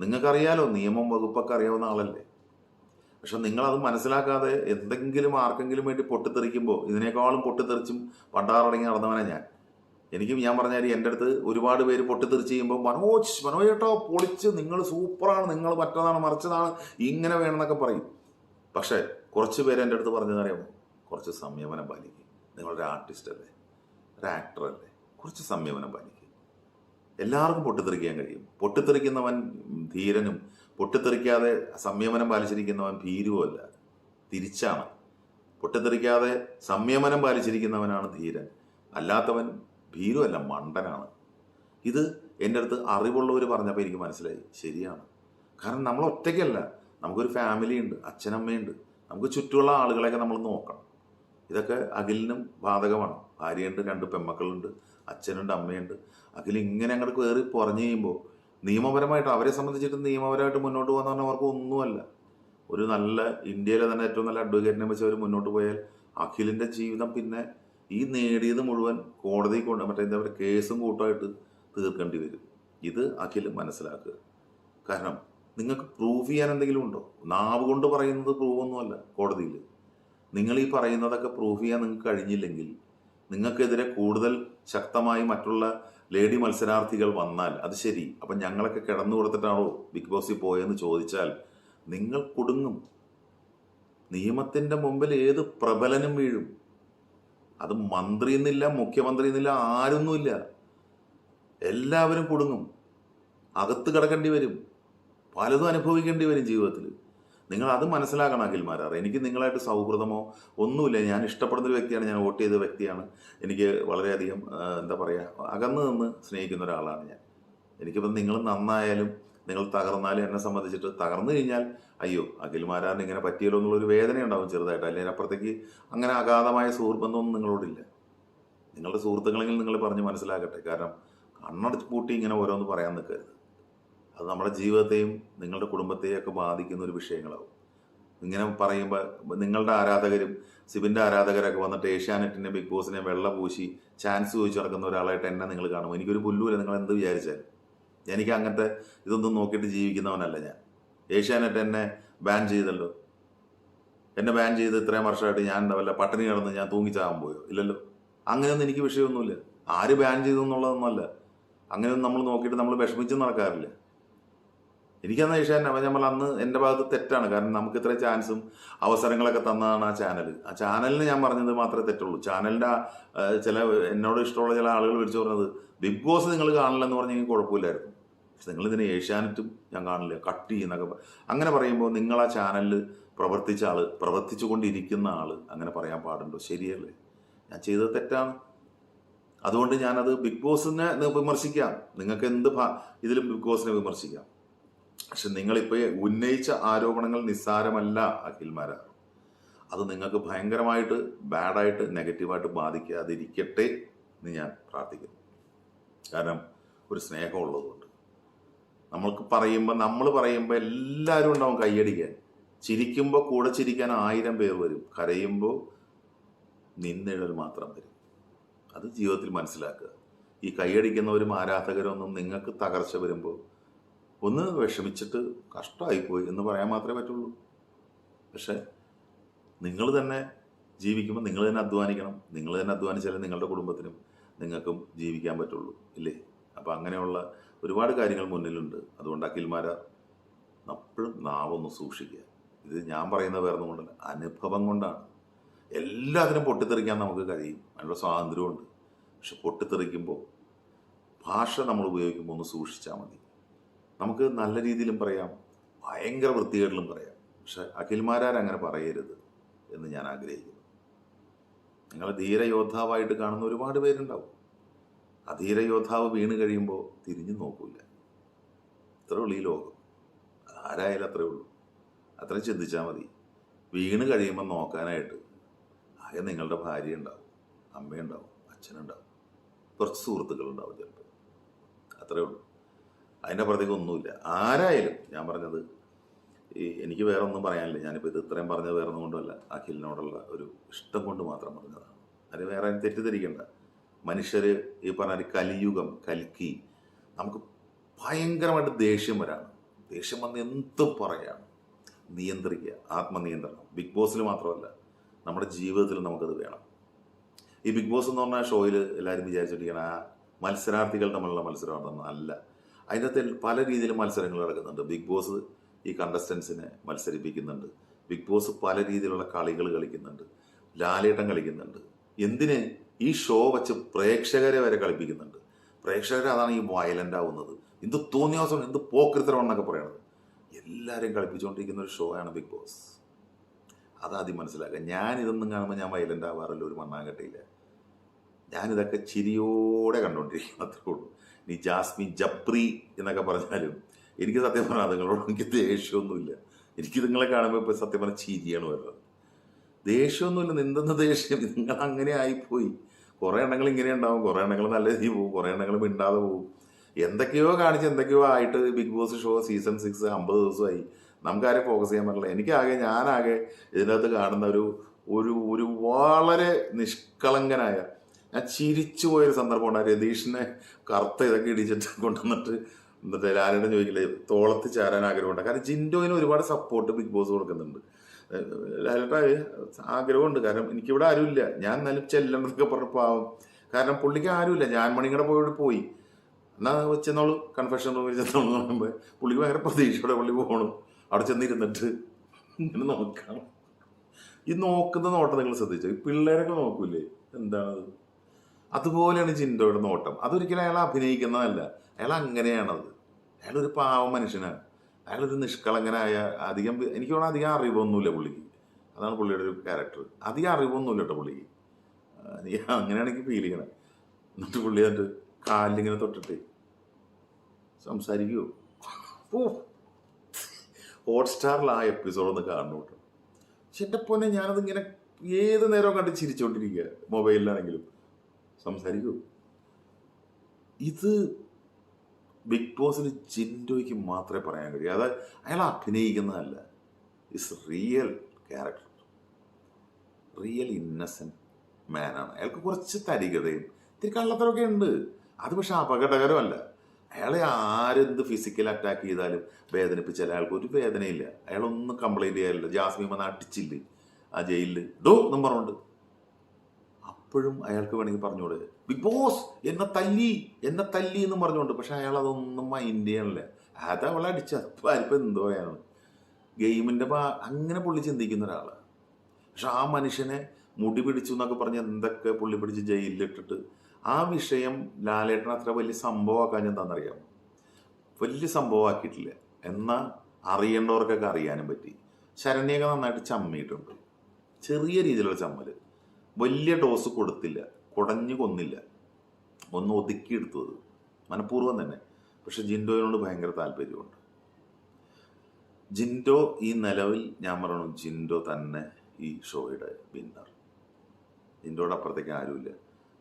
നിങ്ങൾക്കറിയാലോ നിയമം വകുപ്പൊക്കെ അറിയാവുന്ന ആളല്ലേ. പക്ഷെ നിങ്ങളത് മനസ്സിലാക്കാതെ എന്തെങ്കിലും ആർക്കെങ്കിലും വേണ്ടി പൊട്ടിത്തെറിക്കുമ്പോൾ ഇതിനേക്കാളും പൊട്ടിത്തെറിച്ചും പണ്ടാറടങ്ങി നടന്നവനെ ഞാൻ. എനിക്കും ഞാൻ പറഞ്ഞാൽ എന്റെ അടുത്ത് ഒരുപാട് പേര് പൊട്ടിത്തെറിച്ച് ചെയ്യുമ്പോൾ മനോജ് മനോജ് ഏട്ടോ പൊളിച്ച്. നിങ്ങൾ സൂപ്പറാണ്. നിങ്ങൾ മറ്റതാണ് മറിച്ചതാണ്. ഇങ്ങനെ വേണമെന്നൊക്കെ പറയും. പക്ഷേ കുറച്ച് പേര് എന്റെ അടുത്ത് പറഞ്ഞതറിയാമോ കുറച്ച് സംയമനം പാലിക്കും. നിങ്ങളൊരു ആർട്ടിസ്റ്റ് അല്ലേ? ഒരു ആക്ടർ അല്ലേ? കുറച്ച് സംയമനം പാലിക്കുക എല്ലാവർക്കും പൊട്ടിത്തെറിക്കാൻ കഴിയും. പൊട്ടിത്തെറിക്കുന്നവൻ ധീരനും പൊട്ടിത്തെറിക്കാതെ സംയമനം പാലിച്ചിരിക്കുന്നവൻ ഭീരുവല്ല തിരിച്ചാണ്. പൊട്ടിത്തെറിക്കാതെ സംയമനം പാലിച്ചിരിക്കുന്നവനാണ് ധീരൻ. അല്ലാത്തവൻ ഭീരുവല്ല മണ്ടനാണ്. ഇത് എന്റെ അടുത്ത് അറിവുള്ളവർ പറഞ്ഞപ്പോൾ എനിക്ക് മനസ്സിലായി. ശരിയാണ്. കാരണം നമ്മൾ ഒറ്റയ്ക്കല്ല. നമുക്കൊരു ഫാമിലി ഉണ്ട് അച്ഛനമ്മയുണ്ട്. നമുക്ക് ചുറ്റുമുള്ള ആളുകളെയൊക്കെ നമ്മൾ നോക്കണം. ഇതൊക്കെ അഖിലിനും ബാധകമാണ്. ഭാര്യയുണ്ട് രണ്ട് പെമ്മക്കളുണ്ട് അച്ഛനുണ്ട് അമ്മയുണ്ട്. അഖിൽ ഇങ്ങനെ അങ്ങോട്ട് കയറി പറഞ്ഞു കഴിയുമ്പോൾ നിയമപരമായിട്ട് അവരെ സംബന്ധിച്ചിട്ട് നിയമപരമായിട്ട് മുന്നോട്ട് പോകുന്ന പറഞ്ഞാൽ അവർക്ക് ഒന്നുമല്ല. ഒരു നല്ല ഇന്ത്യയിലെ തന്നെ ഏറ്റവും നല്ല അഡ്വക്കേറ്റിനെ വെച്ച് അവർ മുന്നോട്ട് പോയാൽ അഖിലിന്റെ ജീവിതം പിന്നെ ഈ നേടിയത് മുഴുവൻ കോടതി കൊണ്ട് മറ്റേ എന്താ പറയുക കേസും കൂട്ടമായിട്ട് തീർക്കേണ്ടി വരും. ഇത് അഖിൽ മനസ്സിലാക്കുക. കാരണം നിങ്ങൾക്ക് പ്രൂവ് ചെയ്യാൻ എന്തെങ്കിലും ഉണ്ടോ? നാവ് കൊണ്ട് പറയുന്നത് പ്രൂവ് ഒന്നുമല്ല കോടതിയിൽ. നിങ്ങൾ ഈ പറയുന്നതൊക്കെ പ്രൂഫ് ചെയ്യാൻ നിങ്ങൾക്ക് കഴിഞ്ഞില്ലെങ്കിൽ നിങ്ങൾക്കെതിരെ കൂടുതൽ ശക്തമായി മറ്റുള്ള ലേഡി മത്സരാർത്ഥികൾ വന്നാൽ അത് ശരി. അപ്പം ഞങ്ങളൊക്കെ കിടന്നു കൊടുത്തിട്ടാണോ ബിഗ് ബോസിൽ പോയെന്ന് ചോദിച്ചാൽ നിങ്ങൾ കുടുങ്ങും. നിയമത്തിന്റെ മുമ്പിൽ ഏത് പ്രബലനും വീഴും. അത് മന്ത്രി എന്നില്ല മുഖ്യമന്ത്രി എന്നില്ല ആരൊന്നുമില്ല. എല്ലാവരും കുടുങ്ങും. അകത്ത് കിടക്കേണ്ടി വരും. പലതും അനുഭവിക്കേണ്ടി വരും ജീവിതത്തിൽ നിങ്ങൾ അത് മനസ്സിലാക്കണം അഖിൽമാരാർ എനിക്ക് നിങ്ങളായിട്ട് സൗഹൃദമോ ഒന്നുമില്ല. ഞാൻ ഇഷ്ടപ്പെടുന്ന ഒരു വ്യക്തിയാണ്. ഞാൻ വോട്ട് ചെയ്ത വ്യക്തിയാണ്. എനിക്ക് വളരെയധികം എന്താ പറയുക അകന്ന് നിന്ന് സ്നേഹിക്കുന്ന ഒരാളാണ് ഞാൻ. എനിക്കിപ്പം നിങ്ങൾ നന്നായാലും നിങ്ങൾ തകർന്നാലും എന്നെ സംബന്ധിച്ചിട്ട് തകർന്നു കഴിഞ്ഞാൽ അയ്യോ അഖിൽമാരാറിന് ഇങ്ങനെ പറ്റിയല്ലോ എന്നുള്ളൊരു വേദന ഉണ്ടാവും ചെറുതായിട്ട്. അല്ലെങ്കിൽ അപ്പുറത്തേക്ക് അങ്ങനെ അഗാധമായ സുഹൃത്ബന്ധമൊന്നും നിങ്ങളോടില്ല. നിങ്ങളുടെ സുഹൃത്തുക്കളെങ്കിലും നിങ്ങൾ പറഞ്ഞ് മനസ്സിലാക്കട്ടെ. കാരണം കണ്ണടച്ച് പൂട്ടി ഇങ്ങനെ ഓരോന്ന് പറയാൻ നിൽക്കരുത്. അത് നമ്മുടെ ജീവിതത്തെയും നിങ്ങളുടെ കുടുംബത്തെയും ഒക്കെ ബാധിക്കുന്ന ഒരു വിഷയങ്ങളാവും. ഇങ്ങനെ പറയുമ്പോൾ നിങ്ങളുടെ ആരാധകരും സിബിന്റെ ആരാധകരൊക്കെ വന്നിട്ട് ഏഷ്യാനെറ്റിനെ ബിഗ് ബോസിനെ വെള്ള പൂശി ചാൻസ് ചോദിച്ചു നടക്കുന്ന ഒരാളായിട്ട് എന്നെ നിങ്ങൾ കാണും. എനിക്കൊരു പുല്ലുമില്ല നിങ്ങൾ എന്ത് വിചാരിച്ചാലും. എനിക്ക് അങ്ങനത്തെ ഇതൊന്നും നോക്കിയിട്ട് ജീവിക്കുന്നവനല്ല ഞാൻ. ഏഷ്യാനെറ്റ് എന്നെ ബാൻ ചെയ്തല്ലോ. എന്നെ ബാൻ ചെയ്ത് ഇത്രയും വർഷമായിട്ട് ഞാൻ എന്താ വല്ല പട്ടിണി കിടന്ന് ഞാൻ തൂങ്ങിച്ചാകാൻ പോയോ? ഇല്ലല്ലോ. അങ്ങനെയൊന്നും എനിക്ക് വിഷയമൊന്നുമില്ല. ആര് ബാൻ ചെയ്തു എന്നുള്ളതൊന്നുമല്ല. അങ്ങനെയൊന്നും നമ്മൾ നോക്കിയിട്ട് നമ്മൾ വിഷമിച്ച് നടക്കാറില്ല. എനിക്കന്ന് ഏഷ്യാൻ നമ്മൾ അന്ന് എന്റെ ഭാഗത്ത് തെറ്റാണ്. കാരണം നമുക്ക് ഇത്ര ചാൻസും അവസരങ്ങളൊക്കെ തന്നതാണ് ആ ചാനൽ ആ ചാനലിന് ഞാൻ പറഞ്ഞത് മാത്രമേ തെറ്റുള്ളൂ. ചാനലിന്റെ ചില എന്നോട് ഇഷ്ടമുള്ള ചില ആളുകൾ വിളിച്ചു പറഞ്ഞത് ബിഗ് ബോസ് നിങ്ങൾ കാണില്ലെന്ന് പറഞ്ഞെങ്കിൽ കുഴപ്പമില്ലായിരുന്നു. പക്ഷെ നിങ്ങൾ ഇതിനെ ഏഷ്യാനെറ്റും ഞാൻ കാണില്ല കട്ട് ചെയ്യുന്നൊക്കെ അങ്ങനെ പറയുമ്പോൾ നിങ്ങൾ ആ ചാനലിൽ പ്രവർത്തിച്ച ആൾ പ്രവർത്തിച്ചു കൊണ്ടിരിക്കുന്ന ആൾ അങ്ങനെ പറയാൻ പാടുണ്ടോ? ശരിയല്ലേ? ഞാൻ ചെയ്തത് തെറ്റാണ്. അതുകൊണ്ട് ഞാനത് ബിഗ് ബോസിനെ വിമർശിക്കാം. നിങ്ങൾക്ക് എന്ത് ഇതിലും ബിഗ് ബോസിനെ വിമർശിക്കാം. പക്ഷെ നിങ്ങളിപ്പോൾ ഉന്നയിച്ച ആരോപണങ്ങൾ നിസ്സാരമല്ല അഖിൽമാര. അത് നിങ്ങൾക്ക് ഭയങ്കരമായിട്ട് ബാഡായിട്ട് നെഗറ്റീവായിട്ട് ബാധിക്കാതിരിക്കട്ടെ എന്ന് ഞാൻ പ്രാർത്ഥിക്കുന്നു. കാരണം ഒരു സ്നേഹമുള്ളതുകൊണ്ട് നമ്മൾക്ക് പറയുമ്പോൾ നമ്മൾ പറയുമ്പോൾ എല്ലാവരും ഉണ്ടാവും കൈയടിക്കാൻ ചിരിക്കുമ്പോൾ കൂടെ ചിരിക്കാൻ ആയിരം പേർ വരും. കരയുമ്പോൾ നിന്നിഴൽ മാത്രം വരും. അത് ജീവിതത്തിൽ മനസ്സിലാക്കുക. ഈ കൈയടിക്കുന്നവരും ആരാധകരൊന്നും നിങ്ങൾക്ക് തകർച്ച വരുമ്പോൾ ഒന്ന് വിഷമിച്ചിട്ട് കഷ്ടമായിപ്പോയി എന്ന് പറയാൻ മാത്രമേ പറ്റുള്ളൂ. പക്ഷേ നിങ്ങൾ തന്നെ ജീവിക്കുമ്പോൾ നിങ്ങൾ തന്നെ അധ്വാനിക്കണം. നിങ്ങൾ തന്നെ അധ്വാനിച്ചാലേ നിങ്ങളുടെ കുടുംബത്തിനും നിങ്ങൾക്കും ജീവിക്കാൻ പറ്റുള്ളൂ ഇല്ലേ? അപ്പോൾ അങ്ങനെയുള്ള ഒരുപാട് കാര്യങ്ങൾ മുന്നിലുണ്ട്. അതുകൊണ്ട് അഖിൽമാര എപ്പോഴും നാവൊന്ന് സൂക്ഷിക്കുക. ഇത് ഞാൻ പറയുന്ന വേറെ കൊണ്ടല്ല അനുഭവം കൊണ്ടാണ്. എല്ലാത്തിനും പൊട്ടിത്തെറിക്കാൻ നമുക്ക് കഴിയും. അതിനുള്ള സ്വാതന്ത്ര്യമുണ്ട് പക്ഷെ പൊട്ടിത്തെറിക്കുമ്പോൾ ഭാഷ നമ്മൾ ഉപയോഗിക്കുമ്പോൾ ഒന്ന് സൂക്ഷിച്ചാൽ മതി. നമുക്ക് നല്ല രീതിയിലും പറയാം ഭയങ്കര വൃത്തികേടിലും പറയാം. പക്ഷെ അഖിൽമാരാർ അങ്ങനെ പറയരുത് എന്ന് ഞാൻ ആഗ്രഹിക്കുന്നു. നിങ്ങൾ ധീരയോദ്ധാവായിട്ട് കാണുന്ന ഒരുപാട് പേരുണ്ടാവും. ആ ധീരയോദ്ധാവ് വീണ് കഴിയുമ്പോൾ തിരിഞ്ഞു നോക്കൂല. അത്രേ ഉള്ളൂ ഈ ലോകം. ആരായാലും അത്രേ ഉള്ളൂ. അത്ര ചിന്തിച്ചാൽ മതി. വീണ് കഴിയുമ്പോൾ നോക്കാനായിട്ട് ആകെ നിങ്ങളുടെ ഭാര്യ ഉണ്ടാവും അമ്മയുണ്ടാവും അച്ഛനുണ്ടാവും. കുറച്ച് സുഹൃത്തുക്കളുണ്ടാവും ചിലപ്പോൾ അത്രേ ഉള്ളൂ. അതിന്റെ പുറത്തേക്ക് ഒന്നുമില്ല. ആരായാലും ഞാൻ പറഞ്ഞത് ഈ എനിക്ക് വേറെ ഒന്നും പറയാനില്ല. ഞാനിപ്പോൾ ഇത് ഇത്രയും പറഞ്ഞത് വേറെ ഒന്നും കൊണ്ടല്ല അഖിലിനോടുള്ള ഒരു ഇഷ്ടം കൊണ്ട് മാത്രം പറഞ്ഞതാണ്. അത് വേറെ തെറ്റിദ്ധരിക്കേണ്ട. മനുഷ്യർ ഈ പറഞ്ഞ കലിയുഗം കൽക്കി നമുക്ക് ഭയങ്കരമായിട്ട് ദേഷ്യം വരാണ്. ദേഷ്യം വന്ന് എന്തും പറയാണ് നിയന്ത്രിക്കുക ആത്മനിയന്ത്രണം. ബിഗ് ബോസിൽ മാത്രമല്ല നമ്മുടെ ജീവിതത്തിൽ നമുക്കത് വേണം. ഈ ബിഗ് ബോസ് എന്ന് പറഞ്ഞ ഷോയിൽ എല്ലാവരും വിചാരിച്ചിരിക്കണം ആ മത്സരാർത്ഥികൾ തമ്മിലുള്ള മത്സരമാണ് അല്ല. അതിന്റെ അകത്ത് പല രീതിയിൽ മത്സരങ്ങൾ നടക്കുന്നുണ്ട്. ബിഗ് ബോസ് ഈ കണ്ടസ്റ്റൻസിനെ മത്സരിപ്പിക്കുന്നുണ്ട്. ബിഗ് ബോസ് പല രീതിയിലുള്ള കളികൾ കളിക്കുന്നുണ്ട്. ലാലേട്ടം കളിക്കുന്നുണ്ട്. എന്തിന് ഈ ഷോ വെച്ച് പ്രേക്ഷകരെ വരെ കളിപ്പിക്കുന്നുണ്ട്? പ്രേക്ഷകരെ അതാണ് ഈ വയലന്റ് ആവുന്നത്. എന്ത് തോന്നിയാസം എന്ത് പോക്കൃത്തരം എന്നൊക്കെ പറയണത്. എല്ലാവരെയും കളിപ്പിച്ചുകൊണ്ടിരിക്കുന്ന ഒരു ഷോ ആണ് ബിഗ് ബോസ്. അതാദ്യം മനസ്സിലാക്കുക. ഞാൻ ഇതൊന്നും കാണുമ്പോൾ ഞാൻ വയലന്റ് ആവാറില്ല ഒരു മണ്ണാങ്കട്ടയില്ല. ഞാനിതൊക്കെ ചിരിയോടെ കണ്ടുകൊണ്ടിരിക്കും അത്രേ ഉള്ളൂ. നീ ജാസ്മിൻ ജപ്രി എന്നൊക്കെ പറഞ്ഞാലും എനിക്ക് സത്യം പറഞ്ഞാൽ നിങ്ങളോട് എനിക്ക് ദേഷ്യമൊന്നുമില്ല. എനിക്ക് നിങ്ങളെ കാണുമ്പോൾ ഇപ്പോൾ സത്യം പറഞ്ഞാൽ ചിരിയാണ് വരുന്നത്. ദേഷ്യമൊന്നുമില്ല നിന്തുന്ന ദേഷ്യം. നിങ്ങൾ അങ്ങനെ ആയിപ്പോയി. കുറേ എണ്ണങ്ങൾ ഇങ്ങനെ ഉണ്ടാവും. കുറേ എണ്ണങ്ങൾ നല്ല രീതിയിൽ പോകും. കുറേ എണ്ണങ്ങൾ മിണ്ടാതെ പോകും. എന്തൊക്കെയോ കാണിച്ച് എന്തൊക്കെയോ ആയിട്ട് big boss show season six അമ്പത് ദിവസമായി. നമുക്കാരെ ഫോക്കസ് ചെയ്യാൻ പറ്റില്ല. എനിക്കാകെ ഞാനാകെ ഇതിനകത്ത് കാണുന്ന ഒരു ഒരു ഒരു വളരെ നിഷ്കളങ്കനായ ഞാൻ ചിരിച്ചു പോയൊരു സന്ദർഭം ഉണ്ട് രതീഷിനെ കറുത്ത ഇതൊക്കെ ഇടിച്ചിട്ട് കൊണ്ടുവന്നിട്ട് എന്നിട്ട് ലാലിനെ ചോദിക്കില്ലേ തോളത്ത് ചാരാൻ ആഗ്രഹമുണ്ട്? കാരണം ജിൻഡോയിന് ഒരുപാട് സപ്പോർട്ട് ബിഗ് ബോസ് കൊടുക്കുന്നുണ്ട്. ലാലേട്ട ആഗ്രഹമുണ്ട്. കാരണം എനിക്കിവിടെ ആരുമില്ല. ഞാൻ എന്നാലും ചെല്ലണമെന്നൊക്കെ പറഞ്ഞു പാവം. കാരണം പുള്ളിക്ക് ആരുമില്ല. ഞാൻ മണിങ്ങടെ പോയോട് പോയി. എന്നാ ചെന്നോളൂ. കൺഫെഷൻ റൂമിൽ ചെന്നോളൂ എന്ന് പറയുമ്പോൾ പുള്ളിക്ക് ഭയങ്കര പ്രതീക്ഷയോടെ പുള്ളി പോകണം അവിടെ ചെന്നിരുന്നിട്ട് ഇങ്ങനെ നോക്കണം. ഈ നോക്കുന്ന നോട്ടം നിങ്ങൾ ശ്രദ്ധിച്ചോ? ഈ പിള്ളേരൊക്കെ നോക്കൂലേ? എന്താണത് അതുപോലെയാണ് ചിന്തയുടെ നോട്ടം. അതൊരിക്കലും അയാൾ അഭിനയിക്കുന്നതല്ല. അയാൾ അങ്ങനെയാണത്. ഒരു പാവ മനുഷ്യനാണ്. അയാളൊരു നിഷ്കളങ്കനായ അധികം എനിക്ക് തോന്നുന്നു അധികം അറിവൊന്നുമില്ല പുള്ളിക്ക്. അതാണ് പുള്ളിയുടെ ഒരു ക്യാരക്ടർ അധികം അറിവൊന്നുമില്ല കേട്ടോ പുള്ളിക്ക്. അങ്ങനെയാണ് എനിക്ക് ഫീൽ ചെയ്യണേ. എന്നിട്ട് പുള്ളി എന്നിട്ട് കാലിലിങ്ങനെ തൊട്ടിട്ട് സംസാരിക്കുമോ ഓ ഹോട്ട്സ്റ്റാറിൽ ആ എപ്പിസോഡ് ഒന്ന് കാണണം കേട്ടോ. പക്ഷെ എന്റെ പൊന്നെ ഞാനത് ഇങ്ങനെ ഏത് നേരവും കണ്ട് ചിരിച്ചുകൊണ്ടിരിക്കുക മൊബൈലിലാണെങ്കിലും. സംസാരിക്കൂ. ഇത് ബിഗ് ബോസിന് ജിൻഡോയ്ക്ക് മാത്രമേ പറയാൻ കഴിയൂ. അതായത് അയാൾ അഭിനയിക്കുന്നതല്ല. Is real character real innocent മാനാണ് അയാൾക്ക് കുറച്ച് തരികതയും ഇത്തിരി കള്ളത്തരമൊക്കെ ഉണ്ട്. അത് പക്ഷെ അപകടകരമല്ല. അയാളെ ആരെന്ത് ഫിസിക്കൽ അറ്റാക്ക് ചെയ്താലും വേദനിപ്പിച്ചാൽ അയാൾക്ക് ഒരു വേദനയില്ല. അയാളൊന്നും കംപ്ലൈന്റ് ചെയ്യാറില്ല ജാസ്മിൻ വന്ന് അടിച്ചില്ലേ? ആ ജയിലിൽ ഡോ എന്നും പറഞ്ഞുകൊണ്ട് അപ്പോഴും അയാൾക്ക് വേണമെങ്കിൽ പറഞ്ഞോട് ബിഗ് ബോസ് എന്നെ തല്ലി എന്നെ തല്ലി എന്ന് പറഞ്ഞുകൊണ്ട്. പക്ഷെ അയാൾ അതൊന്നും മൈൻഡ് ചെയ്യണില്ല അത് അവളെ അടിച്ച അപ്പം എന്തോ ആണ് ഗെയിമിന്റെ അങ്ങനെ പുള്ളി ചിന്തിക്കുന്ന ഒരാളാണ് പക്ഷെ ആ മനുഷ്യനെ മുടി പിടിച്ചു എന്നൊക്കെ പറഞ്ഞ് എന്തൊക്കെ പുള്ളി പിടിച്ച് ജയിലിലിട്ടിട്ട് ആ വിഷയം ലാലേട്ടൻ അത്ര വലിയ സംഭവമാക്കാൻ എന്താണെന്നറിയാം വലിയ സംഭവമാക്കിയിട്ടില്ല. എന്നാൽ അറിയേണ്ടവർക്കൊക്കെ അറിയാനും പറ്റി. ശരണ്യൊക്കെ നന്നായിട്ട് ചമ്മിയിട്ടുണ്ട്. ചെറിയ രീതിയിലുള്ള ചമ്മൽ. വലിയ ഡോസ് കൊടുത്തില്ല. കുടഞ്ഞു കൊന്നില്ല. ഒന്ന് ഒതുക്കിയെടുത്തു അത് മനഃപൂർവം തന്നെ. പക്ഷെ ജിൻഡോയിനോട് ഭയങ്കര താല്പര്യമുണ്ട്. ജിൻഡോ ഈ നിലവിൽ ഞാൻ പറയണു ജിൻഡോ തന്നെ ഈ ഷോയുടെ വിന്നർ ജിൻഡോയുടെ അപ്പുറത്തേക്ക് ആരുമില്ല.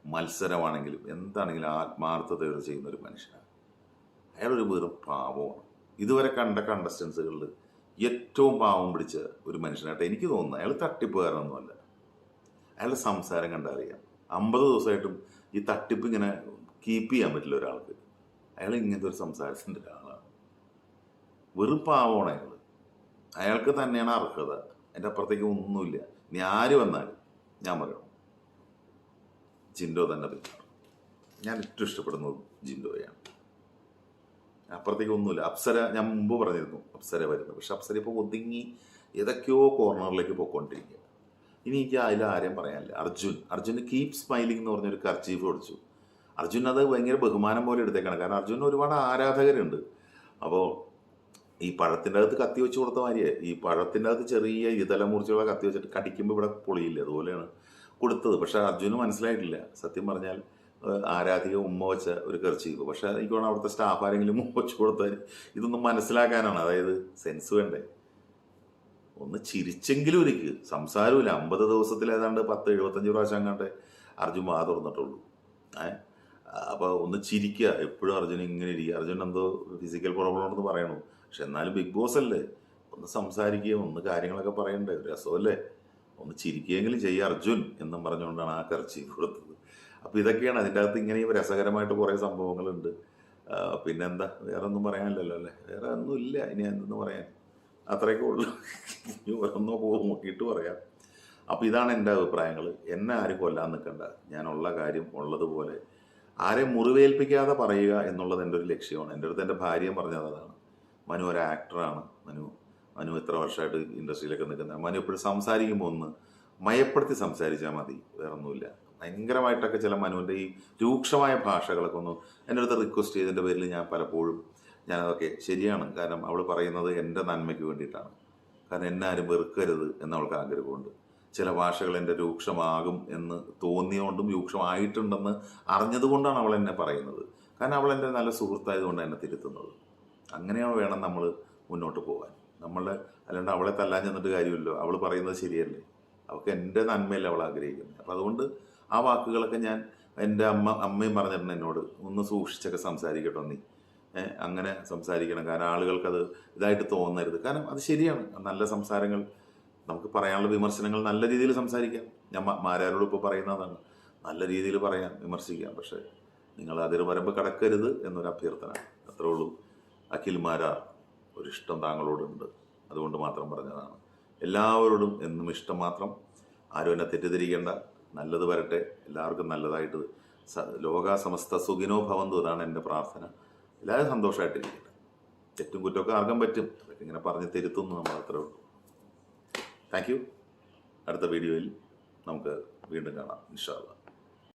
മത്സരമാണെങ്കിലും എന്താണെങ്കിലും ആത്മാർത്ഥതയോടെ ചെയ്യുന്ന ഒരു മനുഷ്യനാണ്. അയാളൊരു വെറും പാവമാണ്. ഇതുവരെ കണ്ട കണ്ടസ്റ്റൻസുകളിൽ ഏറ്റവും പാവം പിടിച്ച ഒരു മനുഷ്യനായിട്ട് എനിക്ക് തോന്നുന്നു. അയാൾ തട്ടിപ്പുകാരനൊന്നുമല്ല അയാളുടെ സംസാരം കണ്ടറിയാം അമ്പത് ദിവസമായിട്ടും ഈ തട്ടിപ്പ് ഇങ്ങനെ കീപ്പ് ചെയ്യാൻ പറ്റില്ല ഒരാൾക്ക്. അയാൾ ഇങ്ങനത്തെ ഒരു സംസാരത്തിന്റെ ഒരാളാണ്. വെറും പാവമാണ് അയാൾ. അയാൾക്ക് തന്നെയാണ് അർഹത. എന്റെ അപ്പുറത്തേക്ക് ഒന്നുമില്ല. ഇനി ആര് വന്നാൽ ഞാൻ പറയണം ജിൻഡോ തന്നെ പിന്നാണ് ഞാൻ ഏറ്റവും ഇഷ്ടപ്പെടുന്നത് ജിൻഡോയാണ്. അപ്പുറത്തേക്ക് ഒന്നുമില്ല. അപ്സര ഞാൻ മുമ്പ് പറഞ്ഞിരുന്നു അപ്സര വരുന്നത്. പക്ഷെ അപ്സര ഇപ്പോൾ ഒതുങ്ങി ഏതൊക്കെയോ കോർണറിലേക്ക് പോയിക്കൊണ്ടിരിക്കുക ഇനി എനിക്ക് അതിൽ ആരെയും പറയാനില്ല. അർജുൻ. അർജുന് കീപ് സ്മൈലിംഗ് എന്ന് പറഞ്ഞൊരു കർച്ചീഫ് കൊടുത്തു അർജുൻ അത് ഭയങ്കര ബഹുമാനം പോലെ എടുത്തേക്കാണ്. കാരണം അർജുന് ഒരുപാട് ആരാധകരുണ്ട്. അപ്പോൾ ഈ പഴത്തിന്റെ അകത്ത് കത്തി വെച്ച് കൊടുത്ത മാതിരി ഈ പഴത്തിന്റെ അകത്ത് ചെറിയ ഇതല മുറിച്ചുള്ള കത്തി വെച്ചിട്ട് കടിക്കുമ്പോൾ ഇവിടെ പൊളിയില്ല? അതുപോലെയാണ് കൊടുത്തത്. പക്ഷേ അർജുന് മനസ്സിലായിട്ടില്ല. സത്യം പറഞ്ഞാൽ ആരാധിക ഉമ്മ വെച്ച ഒരു കർച്ചീഫ് പക്ഷേ എനിക്ക് അവിടുത്തെ സ്റ്റാഫ് ആരെങ്കിലും ഉമ്മ വെച്ച് കൊടുത്താൽ ഇതൊന്നും മനസ്സിലാക്കാനാണ്. അതായത് സെൻസ് വേണ്ടേ? ഒന്ന് ചിരിച്ചെങ്കിലും ഒരിക്കൽ സംസാരമില്ല അമ്പത് ദിവസത്തിൽ ഏതാണ്ട് പത്ത് എഴുപത്തഞ്ച് പ്രാവശ്യം അങ്ങാണ്ട് അർജുൻ വാ തുറന്നിട്ടുള്ളൂ. ഏ? അപ്പോൾ ഒന്ന് ചിരിക്കുക. എപ്പോഴും അർജുൻ ഇങ്ങനെ ഇരിക്കുക. അർജുൻ എന്തോ ഫിസിക്കൽ പ്രോബ്ലം ഉണ്ടെന്ന് പറയണു. പക്ഷെ എന്നാലും ബിഗ് ബോസ് അല്ലേ? ഒന്ന് സംസാരിക്കുക ഒന്ന് കാര്യങ്ങളൊക്കെ പറയണ്ടേ? ഒരു രസമല്ലേ? ഒന്ന് ചിരിക്കുകയെങ്കിലും ചെയ്യുക അർജുൻ എന്നും പറഞ്ഞുകൊണ്ടാണ് ആ കർച്ചി കൊടുത്തത്. അപ്പോൾ ഇതൊക്കെയാണ്. അതിന്റെ അകത്ത് ഇങ്ങനെ രസകരമായിട്ട് കുറേ സംഭവങ്ങളുണ്ട്. പിന്നെന്താ? വേറെ ഒന്നും പറയാനില്ലല്ലോ അല്ലേ? വേറെ ഒന്നും ഇല്ല ഇനി എന്തെന്ന് പറയാൻ? അത്രയൊക്കെ ഉള്ളു. ഒന്നോ പോകും നോക്കിയിട്ട് പറയാം. അപ്പോൾ ഇതാണ് എന്റെ അഭിപ്രായങ്ങൾ. എന്നെ ആരും കൊല്ലാൻ നിൽക്കണ്ട. ഞാനുള്ള കാര്യം ഉള്ളതുപോലെ. ആരെ മുറിവേൽപ്പിക്കാതെ പറയുക എന്നുള്ളത് എന്റെ ഒരു ലക്ഷ്യമാണ്. എന്റെ അടുത്ത് എന്റെ ഭാര്യയും പറഞ്ഞത് അതാണ്. മനു ഒരു ആക്ടറാണ്. മനു മനു ഇത്ര വർഷമായിട്ട് ഇൻഡസ്ട്രിയിലൊക്കെ നിൽക്കുന്നത് മനു എപ്പോഴും സംസാരിക്കുമ്പോൾ ഒന്ന് മയപ്പെടുത്തി സംസാരിച്ചാൽ മതി. വേറെ ഒന്നുമില്ല ഭയങ്കരമായിട്ടൊക്കെ ചില മനുവിന്റെ ഈ രൂക്ഷമായ ഭാഷകളൊക്കെ ഒന്ന് എന്റെ അടുത്ത് റിക്വസ്റ്റ് ചെയ്തതിന്റെ പേരിൽ ഞാൻ പലപ്പോഴും ഞാനതൊക്കെ ശരിയാണ്. കാരണം അവൾ പറയുന്നത് എന്റെ നന്മയ്ക്ക് വേണ്ടിയിട്ടാണ്. കാരണം എന്നെ ആരും വെറുക്കരുത് എന്ന് അവൾക്ക് ആഗ്രഹമുണ്ട്. ചില ഭാഷകൾ എന്റെ രൂക്ഷമാകും എന്ന് തോന്നിയോണ്ടും രൂക്ഷമായിട്ടുണ്ടെന്ന് അറിഞ്ഞതുകൊണ്ടാണ് അവൾ എന്നെ പറയുന്നത്. കാരണം അവൾ എന്റെ നല്ല സുഹൃത്തായതുകൊണ്ട് എന്നെ തിരുത്തുന്നത്. അങ്ങനെയാണ് വേണം നമ്മൾ മുന്നോട്ട് പോകാൻ. നമ്മൾ അല്ലാണ്ട് അവളെ തല്ലാൻ ചെന്നിട്ട് കാര്യമില്ലല്ലോ. അവൾ പറയുന്നത് ശരിയല്ലേ? അവൾക്ക് എന്റെ നന്മയല്ല അവൾ ആഗ്രഹിക്കുന്നത്. അപ്പം അതുകൊണ്ട് ആ വാക്കുകളൊക്കെ ഞാൻ എന്റെ അമ്മ അമ്മയും പറഞ്ഞിട്ടുണ്ട് എന്നോട്. ഒന്ന് സൂക്ഷിച്ചൊക്കെ സംസാരിക്കട്ടോ നീ. അങ്ങനെ സംസാരിക്കണം. കാരണം ആളുകൾക്കത് ഇതായിട്ട് തോന്നരുത്. കാരണം അത് ശരിയാണ്. നല്ല സംസാരങ്ങൾ നമുക്ക് പറയാനുള്ള വിമർശനങ്ങൾ നല്ല രീതിയിൽ സംസാരിക്കാം. ഞാൻ മാരാരോട് ഇപ്പോൾ പറയുന്നതാണ്. നല്ല രീതിയിൽ പറയാം വിമർശിക്കാം. പക്ഷേ നിങ്ങൾ അതിൽ വരുമ്പോൾ കടക്കരുത് എന്നൊരു അഭ്യർത്ഥന. അത്രേ ഉള്ളൂ. അഖിൽ മാരാർ ഒരു ഇഷ്ടം താങ്കളോടുണ്ട്. അതുകൊണ്ട് മാത്രം പറഞ്ഞതാണ്. എല്ലാവരോടും എന്നും ഇഷ്ടം മാത്രം. ആരും എന്നെ തെറ്റിദ്ധരിക്കേണ്ട. നല്ലത് വരട്ടെ. എല്ലാവർക്കും നല്ലതായിട്ട് ലോകാസമസ്ത ലോക സമസ്ത സുഖിനോ ഭവന്തു അതാണ് എന്റെ പ്രാർത്ഥന. എല്ലാവരും സന്തോഷമായിട്ടിരിക്കട്ടെ തെറ്റും കുറ്റമൊക്കെ ആർക്കും പറ്റും. അതൊക്കെ ഇങ്ങനെ പറഞ്ഞ് തിരുത്തുന്നു നമ്മൾ അത്രേ ഉള്ളൂ. താങ്ക് യു അടുത്ത വീഡിയോയിൽ നമുക്ക് വീണ്ടും കാണാം. ഇൻഷാല്ല